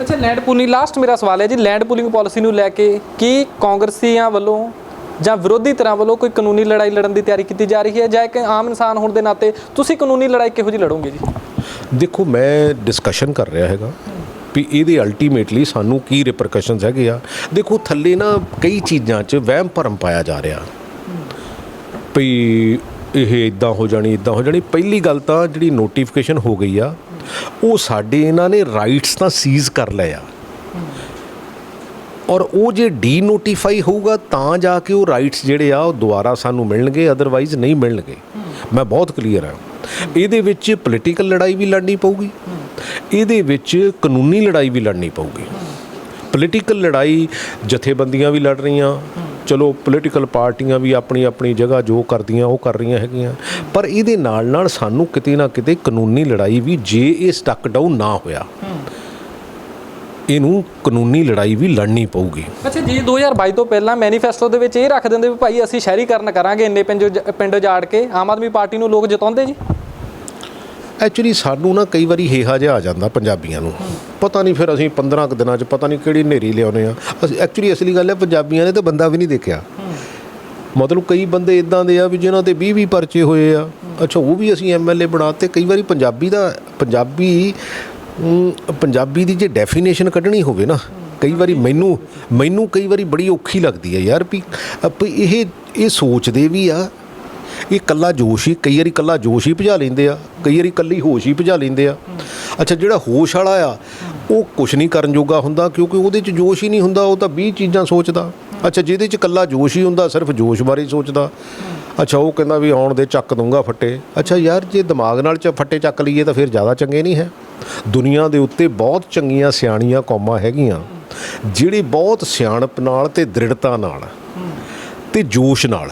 Speaker 2: ਅੱਛਾ ਲੈਂਡ ਪੂਲਿੰਗ ਲਾਸਟ ਮੇਰਾ ਸਵਾਲ ਹੈ ਜੀ ਲੈਂਡ ਪੂਲਿੰਗ ਪਾਲਿਸੀ ਨੂੰ ਲੈ ਕੇ ਕੀ ਕਾਂਗਰਸੀਆਂ ਵੱਲੋਂ ਜਾਂ ਵਿਰੋਧੀ ਤਰ੍ਹਾਂ ਵੱਲੋਂ ਕੋਈ ਕਾਨੂੰਨੀ ਲੜਾਈ ਲੜਨ ਦੀ ਤਿਆਰੀ ਕੀਤੀ ਜਾ ਰਹੀ ਹੈ ਜਾਂ ਇੱਕ ਆਮ ਇਨਸਾਨ ਹੋਣ ਦੇ ਨਾਤੇ ਤੁਸੀਂ ਕਾਨੂੰਨੀ ਲੜਾਈ ਕਿਹੋ ਜਿਹੀ ਲੜੋਗੇ ਜੀ?
Speaker 1: ਦੇਖੋ ਮੈਂ ਡਿਸਕਸ਼ਨ ਕਰ ਰਿਹਾ ਹੈਗਾ ਵੀ ਇਹਦੇ ਅਲਟੀਮੇਟਲੀ ਸਾਨੂੰ ਕੀ ਰਿਪਰਕਸ਼ਨਸ ਹੈਗੇ ਆ। ਦੇਖੋ ਥੱਲੇ ਨਾ ਕਈ ਚੀਜ਼ਾਂ 'ਚ ਵਹਿਮ ਭਰਮ ਪਾਇਆ ਜਾ ਰਿਹਾ। ਵੀ ਇਹ ਇਦਾਂ ਹੋ ਜਾਣੀ ਇਦਾਂ ਹੋ ਜਾਣੀ। ਪਹਿਲੀ ਗੱਲ ਤਾਂ ਜਿਹੜੀ ਨੋਟੀਫਿਕੇਸ਼ਨ ਹੋ ਗਈ ਆ ਉਹ ਸਾਡੇ ਇਹਨਾਂ ਨੇ ਰਾਈਟਸ ਤਾਂ ਸੀਜ਼ ਕਰ ਲਏ ਆ। ਔਰ ਉਹ ਜੇ ਡੀ ਨੋਟੀਫਾਈ ਹੋਊਗਾ, ਤਾਂ ਜਾ ਕੇ ਉਹ ਰਾਈਟਸ ਜਿਹੜੇ ਆ, ਉਹ ਦੁਬਾਰਾ ਸਾਨੂੰ ਮਿਲਣਗੇ ਅਦਰਵਾਈਜ਼ ਨਹੀਂ ਮਿਲਣਗੇ। ਮੈਂ ਬਹੁਤ ਕਲੀਅਰ ਹਾਂ ਇਹਦੇ ਵਿੱਚ ਪੋਲੀਟੀਕਲ ਲੜਾਈ ਵੀ ਲੜਨੀ ਪਊਗੀ। ਇਹਦੇ ਵਿੱਚ ਕਾਨੂੰਨੀ ਲੜਾਈ ਵੀ ਲੜਨੀ ਪਊਗੀ। ਪੋਲੀਟੀਕਲ ਲੜਾਈ ਜਥੇਬੰਦੀਆਂ ਵੀ ਲੜ ਰਹੀਆਂ। ਚਲੋ ਪੋਲੀਟੀਕਲ ਪਾਰਟੀਆਂ ਵੀ ਆਪਣੀ ਆਪਣੀ ਜਗ੍ਹਾ ਜੋ ਕਰਦੀਆਂ, ਉਹ ਕਰ ਰਹੀਆਂ ਹੈਗੀਆਂ। ਪਰ ਇਹਦੇ ਨਾਲ ਨਾਲ ਸਾਨੂੰ ਕਿਤੇ ਨਾ ਕਿਤੇ ਕਾਨੂੰਨੀ ਲੜਾਈ ਵੀ ਜੇ ਇਹ ਸਟਕ ਡਾਊਨ ਨਾ ਹੋਇਆ, ਇਹਨੂੰ ਕਾਨੂੰਨੀ ਲੜਾਈ ਵੀ ਲੜਨੀ ਪਊਗੀ।
Speaker 2: ਅੱਛਾ ਜੀ 2022 ਤੋਂ ਪਹਿਲਾਂ ਮੈਨੀਫੈਸਟੋ ਦੇ ਵਿੱਚ ਇਹ ਰੱਖ ਦਿੰਦੇ ਵੀ ਭਾਈ ਅਸੀਂ ਸ਼ਹਿਰੀਕਰਨ ਕਰਾਂਗੇ ਇੰਨੇ ਪਿੰਡ ਪਿੰਡ ਉਜਾੜ ਕੇ, ਆਮ ਆਦਮੀ ਪਾਰਟੀ ਨੂੰ ਲੋਕ ਜਿਤਾਉਂਦੇ ਜੀ?
Speaker 1: ਐਕਚੁਅਲੀ ਸਾਨੂੰ ਨਾ ਕਈ ਵਾਰੀ ਹੇਹਾ ਜਿਹਾ ਆ ਜਾਂਦਾ ਪੰਜਾਬੀਆਂ ਨੂੰ। ਪਤਾ ਨਹੀਂ ਫਿਰ ਅਸੀਂ 15 ਕੁ ਦਿਨਾਂ 'ਚ ਪਤਾ ਨਹੀਂ ਕਿਹੜੀ ਨੇਰੀ ਲਿਆਉਨੇ ਆ ਅਸੀਂ ਐਕਚੁਅਲੀ ਅਸਲੀ ਗੱਲ ਹੈ ਪੰਜਾਬੀਆਂ ਨੇ ਤਾਂ ਬੰਦਾ ਵੀ ਨਹੀਂ ਦੇਖਿਆ। ਮਤਲਬ ਕਈ ਬੰਦੇ ਇਦਾਂ ਦੇ ਆ ਵੀ ਜਿਨ੍ਹਾਂ ਤੇ 20 20 ਪਰਚੇ ਹੋਏ ਆ। ਅੱਛਾ, ਉਹ ਵੀ ਅਸੀਂ ਐਮਐਲਏ ਬਣਾਤੇ। ਕਈ ਵਾਰੀ ਪੰਜਾਬੀ ਦਾ, ਪੰਜਾਬੀ ਪੰਜਾਬੀ ਦੀ ਜੇ ਡੈਫੀਨੇਸ਼ਨ ਕੱਢਣੀ ਹੋਵੇ ਨਾ, ਕਈ ਵਾਰੀ ਮੈਨੂੰ ਮੈਨੂੰ ਕਈ ਵਾਰੀ ਬੜੀ ਔਖੀ ਲੱਗਦੀ ਹੈ ਯਾਰ ਵੀ ਵੀ ਇਹ ਇਹ ਸੋਚਦੇ ਵੀ ਆ ਇਹ ਕੱਲਾ ਜੋਸ਼ ਹੀ, ਕਈ ਵਾਰੀ ਕੱਲਾ ਜੋਸ਼ ਹੀ ਭਜਾ ਲੈਂਦੇ ਆ, ਕਈ ਵਾਰੀ ਕੱਲੀ ਹੋਸ਼ ਹੀ ਭਜਾ ਲੈਂਦੇ ਆ। ਅੱਛਾ, ਜਿਹੜਾ ਹੋਸ਼ ਵਾਲਾ ਆ, ਉਹ ਕੁਝ ਨਹੀਂ ਕਰਨ ਜੋਗਾ ਹੁੰਦਾ ਕਿਉਂਕਿ ਉਹਦੇ 'ਚ ਜੋਸ਼ ਹੀ ਨਹੀਂ ਹੁੰਦਾ, ਉਹ ਤਾਂ 20 ਚੀਜ਼ਾਂ ਸੋਚਦਾ। ਅੱਛਾ, ਜਿਹਦੇ 'ਚ ਕੱਲਾ ਜੋਸ਼ ਹੀ ਹੁੰਦਾ, ਸਿਰਫ ਜੋਸ਼ ਬਾਰੇ ਸੋਚਦਾ। ਅੱਛਾ, ਉਹ ਕਹਿੰਦਾ ਵੀ ਆਉਣ ਦੇ ਚੱਕ ਦੂੰਗਾ ਫੱਟੇ। ਅੱਛਾ, ਯਾਰ ਜੇ ਦਿਮਾਗ ਨਾਲ ਚ ਫੱਟੇ ਚੱਕ ਲਈਏ ਤਾਂ ਫਿਰ ਜ਼ਿਆਦਾ ਚੰਗੇ ਨਹੀਂ ਹੈ। ਦੁਨੀਆ ਦੇ ਉੱਤੇ ਬਹੁਤ ਚੰਗੀਆਂ ਸਿਆਣੀਆਂ ਕੌਮਾਂ ਹੈਗੀਆਂ, ਜਿਹੜੀ ਬਹੁਤ ਸਿਆਣਪ ਨਾਲ ਤੇ ਦ੍ਰਿੜਤਾ ਨਾਲ ਤੇ ਜੋਸ਼ ਨਾਲ।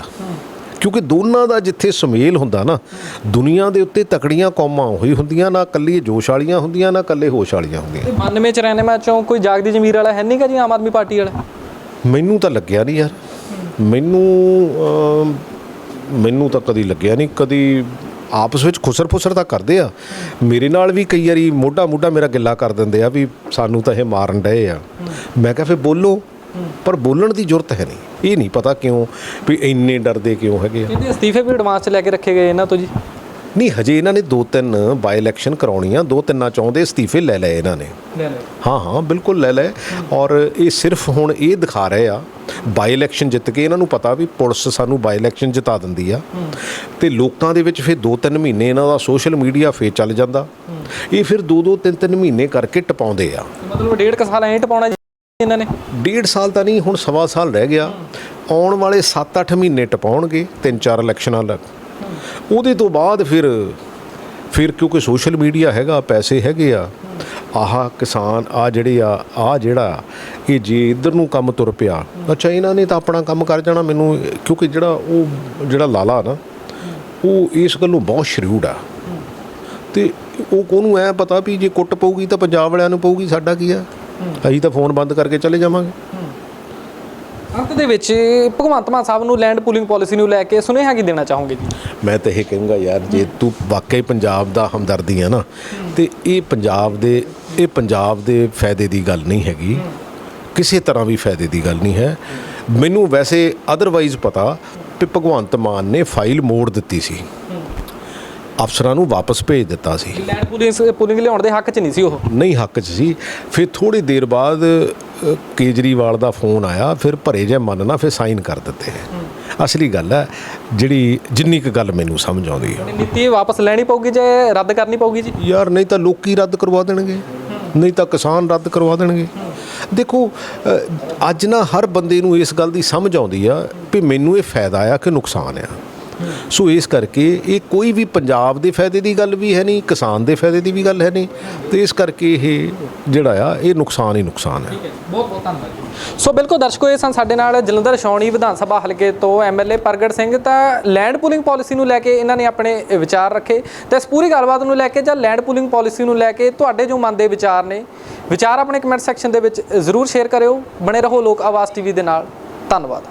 Speaker 1: ਕਿਉਂਕਿ ਦੋਨਾਂ ਦਾ ਜਿੱਥੇ ਸੁਮੇਲ ਹੁੰਦਾ ਨਾ ਦੁਨੀਆ ਦੇ ਉੱਤੇ ਤਕੜੀਆਂ ਕੌਮਾਂ ਉਹੀ ਹੁੰਦੀਆਂ ਨਾ ਕੱਲੀ ਜੋਸ਼ ਵਾਲੀਆਂ ਹੁੰਦੀਆਂ ਨਾ ਕੱਲੇ ਹੋਸ਼ ਵਾਲੀਆਂ ਹੁੰਦੀਆਂ।
Speaker 2: ਤੇ 92 94 ਚੋਂ ਕੋਈ ਜਾਗਦੀ ਜ਼ਮੀਰ ਵਾਲਾ ਹੈ ਨਹੀਂਗਾ ਜੀ ਆਮ ਆਦਮੀ ਪਾਰਟੀ ਵਾਲਾ?
Speaker 1: ਮੈਨੂੰ ਤਾਂ ਲੱਗਿਆ ਨਹੀਂ ਯਾਰ। ਮੈਨੂੰ ਮੈਨੂੰ ਤਾਂ ਕਦੀ ਲੱਗਿਆ ਨਹੀਂ। ਕਦੀ ਆਪਸ ਵਿੱਚ ਖੁਸਰ ਫੁਸਰ ਤਾਂ ਕਰਦੇ ਆ। ਮੇਰੇ ਨਾਲ ਵੀ ਕਈ ਵਾਰੀ ਮੋਢਾ ਮੋਢਾ ਮੇਰਾ ਗਿੱਲਾ ਕਰ ਦਿੰਦੇ ਆ ਵੀ ਸਾਨੂੰ ਤਾਂ ਇਹ ਮਾਰਨ ਡਏ ਆ। ਮੈਂ ਕਿਹਾ ਫਿਰ ਬੋਲੋ। ਪਰ ਬੋਲਣ ਦੀ ਜ਼ਰੂਰਤ ਹੈ ਨਹੀਂ। ਇਹ ਨਹੀਂ ਪਤਾ ਕਿਉਂ ਵੀ ਇੰਨੇ ਡਰਦੇ ਕਿਉਂ ਹੈਗੇ ਆ।
Speaker 2: ਕਹਿੰਦੇ ਅਸਤੀਫੇ ਵੀ ਐਡਵਾਂਸ 'ਚ ਲੈ ਕੇ ਰੱਖੇ ਗਏ ਇਹਨਾਂ ਤੋਂ ਜੀ।
Speaker 1: ਨਹੀਂ ਹਜੇ ਇਹਨਾਂ ਨੇ ਦੋ ਤਿੰਨ ਬਾਈ ਇਲੈਕਸ਼ਨ ਕਰਾਉਣੀਆਂ ਦੋ ਤਿੰਨਾਂ ਚਾਹੁੰਦੇ ਅਸਤੀਫੇ ਲੈ ਲਏ ਇਹਨਾਂ ਨੇ।
Speaker 2: ਲੈ ਲੈ
Speaker 1: ਹਾਂ ਹਾਂ ਬਿਲਕੁਲ ਲੈ ਲੈ ਔਰ ਇਹ ਸਿਰਫ ਹੁਣ ਇਹ ਦਿਖਾ ਰਹੇ ਆ ਬਾਈ ਇਲੈਕਸ਼ਨ ਜਿੱਤ ਕੇ ਇਹਨਾਂ ਨੂੰ ਪਤਾ ਵੀ ਪੁਲਿਸ ਸਾਨੂੰ ਬਾਈ ਇਲੈਕਸ਼ਨ ਜਿਤਾ ਦਿੰਦੀ ਆ। ਤੇ ਲੋਕਾਂ ਦੇ ਵਿੱਚ ਫਿਰ 2-3 ਮਹੀਨੇ ਇਹਨਾਂ ਦਾ ਸੋਸ਼ਲ ਮੀਡੀਆ ਫੇਰ ਚੱਲ ਜਾਂਦਾ। ਇਹ ਫਿਰ 2-2 3-3 ਮਹੀਨੇ ਕਰਕੇ ਟਪਾਉਂਦੇ ਆ।
Speaker 2: ਮਤਲਬ ਡੇਢ ਕੁ ਸਾਲ ਐਂ ਟਪਾਉਣਾ ਜੀ। ਇਹਨਾਂ ਨੇ?
Speaker 1: ਡੇਢ ਸਾਲ ਤਾਂ ਨਹੀਂ, ਹੁਣ ਸਵਾ ਸਾਲ ਰਹਿ ਗਿਆ। ਆਉਣ ਵਾਲੇ 7-8 ਮਹੀਨੇ ਟਪਾਉਣਗੇ ਤਿੰਨ ਚਾਰ ਇਲੈਕਸ਼ਨਾਂ ਲੱਗ ਉਹਦੇ ਤੋਂ ਬਾਅਦ ਫਿਰ ਫਿਰ ਕਿਉਂਕਿ ਸੋਸ਼ਲ ਮੀਡੀਆ ਹੈਗਾ, ਪੈਸੇ ਹੈਗੇ ਆ, ਆਹ ਕਿਸਾਨ, ਆ ਜਿਹੜੇ ਆ ਆ ਜਿਹੜਾ, ਇਹ ਜੇ ਇਧਰ ਨੂੰ ਕੰਮ ਤੁਰ ਪਿਆ। ਅੱਛਾ, ਇਹਨਾਂ ਨੇ ਤਾਂ ਆਪਣਾ ਕੰਮ ਕਰ ਜਾਣਾ, ਮੈਨੂੰ ਕਿਉਂਕਿ ਜਿਹੜਾ ਉਹ, ਜਿਹੜਾ ਲਾਲਾ ਨਾ, ਉਹ ਇਸ ਗੱਲੋਂ ਬਹੁਤ ਸ਼ਰੂਡ ਆ। ਤੇ ਉਹ ਕੋਨੂੰ ਐ ਪਤਾ ਵੀ ਜੇ ਕੁੱਟ ਪਊਗੀ ਤਾਂ ਪੰਜਾਬ ਵਾਲਿਆਂ ਨੂੰ ਪਊਗੀ, ਸਾਡਾ ਕੀ ਆ? ਅਸੀਂ ਤਾਂ ਫੋਨ ਬੰਦ ਕਰਕੇ ਚਲੇ ਜਾਵਾਂਗੇ।
Speaker 2: ਅੰਤ ਦੇ ਵਿੱਚ ਭਗਵੰਤ ਮਾਨ ਸਾਹਿਬ ਨੂੰ ਲੈਂਡ ਪੂਲਿੰਗ ਪਾਲਿਸੀ ਨੂੰ ਲੈ ਕੇ ਸੁਨੇਹਾ ਕੀ ਦੇਣਾ ਚਾਹੋਗੇ ਜੀ?
Speaker 1: ਮੈਂ ਤਾਂ ਇਹ ਕਹੂੰਗਾ ਯਾਰ ਜੇ ਤੂੰ ਵਾਕਈ ਪੰਜਾਬ ਦਾ ਹਮਦਰਦੀ ਆ ਨਾ ਤੇ ਇਹ ਪੰਜਾਬ ਦੇ ਇਹ ਪੰਜਾਬ ਦੇ ਫਾਇਦੇ ਦੀ ਗੱਲ ਨਹੀਂ ਹੈਗੀ। ਕਿਸੇ ਤਰ੍ਹਾਂ ਵੀ ਫਾਇਦੇ ਦੀ ਗੱਲ ਨਹੀਂ ਹੈ। ਮੈਨੂੰ ਵੈਸੇ ਅਦਰਵਾਈਜ਼ ਪਤਾ ਕਿ ਭਗਵੰਤ ਮਾਨ ਨੇ ਫਾਈਲ ਮੋੜ ਦਿੱਤੀ ਸੀ। ਅਫਸਰਾਂ ਨੂੰ ਵਾਪਸ ਭੇਜ ਦਿੱਤਾ ਸੀ।
Speaker 2: ਲੈਂਡ ਪੂਲਿੰਗ ਪੂਲਿੰਗ ਲਿਆਉਣ ਦੇ ਹੱਕ 'ਚ ਨਹੀਂ ਸੀ ਉਹ?
Speaker 1: ਨਹੀਂ ਹੱਕ 'ਚ ਸੀ। ਫਿਰ ਥੋੜੀ ਦੇਰ ਬਾਅਦ ਕੇਜਰੀਵਾਲ ਦਾ ਫੋਨ ਆਇਆ ਫਿਰ ਭਰੇ ਜੇ ਮਨ ਨਾ ਫਿਰ ਸਾਈਨ ਕਰ ਦਿੱਤੇ। ਅਸਲੀ ਗੱਲ ਹੈ ਜਿਹੜੀ ਜਿੰਨੀ ਕੁ ਗੱਲ ਮੈਨੂੰ ਸਮਝ ਆਉਂਦੀ ਹੈ।
Speaker 2: ਨੀਤੀ ਵਾਪਸ ਲੈਣੀ ਪਊਗੀ ਜੇ ਰੱਦ ਕਰਨੀ ਪਊਗੀ ਜੀ?
Speaker 1: ਯਾਰ ਨਹੀਂ ਤਾਂ ਲੋਕੀ ਰੱਦ ਕਰਵਾ ਦੇਣਗੇ। ਨਹੀਂ ਤਾਂ ਕਿਸਾਨ ਰੱਦ ਕਰਵਾ ਦੇਣਗੇ। ਦੇਖੋ ਅੱਜ ਨਾ ਹਰ ਬੰਦੇ ਨੂੰ ਇਸ ਗੱਲ ਦੀ ਸਮਝ ਆਉਂਦੀ ਆ ਵੀ ਮੈਨੂੰ ਇਹ ਫਾਇਦਾ ਆ ਕਿ ਨੁਕਸਾਨ ਆ। ਸੋ ਇਸ ਕਰਕੇ ਇਹ ਕੋਈ ਵੀ ਪੰਜਾਬ ਦੇ ਫਾਇਦੇ ਦੀ ਗੱਲ ਵੀ ਹੈ ਨਹੀਂ ਕਿਸਾਨ ਦੇ ਫਾਇਦੇ ਦੀ ਵੀ ਗੱਲ ਹੈ ਨਹੀਂ ਤੇ ਇਸ ਕਰਕੇ ਇਹ ਜਿਹੜਾ ਆ ਇਹ ਨੁਕਸਾਨ ਹੀ ਨੁਕਸਾਨ ਹੈ।
Speaker 2: ਬਹੁਤ ਬਹੁਤ ਧੰਨਵਾਦ ਸੋ ਬਿਲਕੁਲ ਦਰਸ਼ਕੋ ਇਹ ਸਨ ਸਾਡੇ ਨਾਲ ਜਲੰਧਰ ਛਾਉਣੀ ਵਿਧਾਨ ਸਭਾ ਹਲਕੇ ਤੋਂ ਐਮਐਲਏ ਪ੍ਰਗਟ ਸਿੰਘ। ਤਾਂ ਲੈਂਡ ਪੂਲਿੰਗ ਪਾਲਿਸੀ ਨੂੰ ਲੈ ਕੇ ਇਹਨਾਂ ਨੇ ਆਪਣੇ ਵਿਚਾਰ ਰੱਖੇ। ਤੇ ਇਸ ਪੂਰੀ ਗੱਲਬਾਤ ਨੂੰ ਲੈ ਕੇ ਜਾਂ ਲੈਂਡ ਪੂਲਿੰਗ ਪਾਲਿਸੀ ਨੂੰ ਲੈ ਕੇ ਤੁਹਾਡੇ ਜੋ ਮਨ ਦੇ ਵਿਚਾਰ ਨੇ ਵਿਚਾਰ ਆਪਣੇ ਕਮੈਂਟ ਸੈਕਸ਼ਨ ਦੇ ਵਿੱਚ ਜ਼ਰੂਰ ਸ਼ੇਅਰ ਕਰਿਓ। ਬਣੇ ਰਹੋ ਲੋਕ ਆਵਾਜ਼ ਟੀਵੀ ਦੇ ਨਾਲ। ਧੰਨਵਾਦ।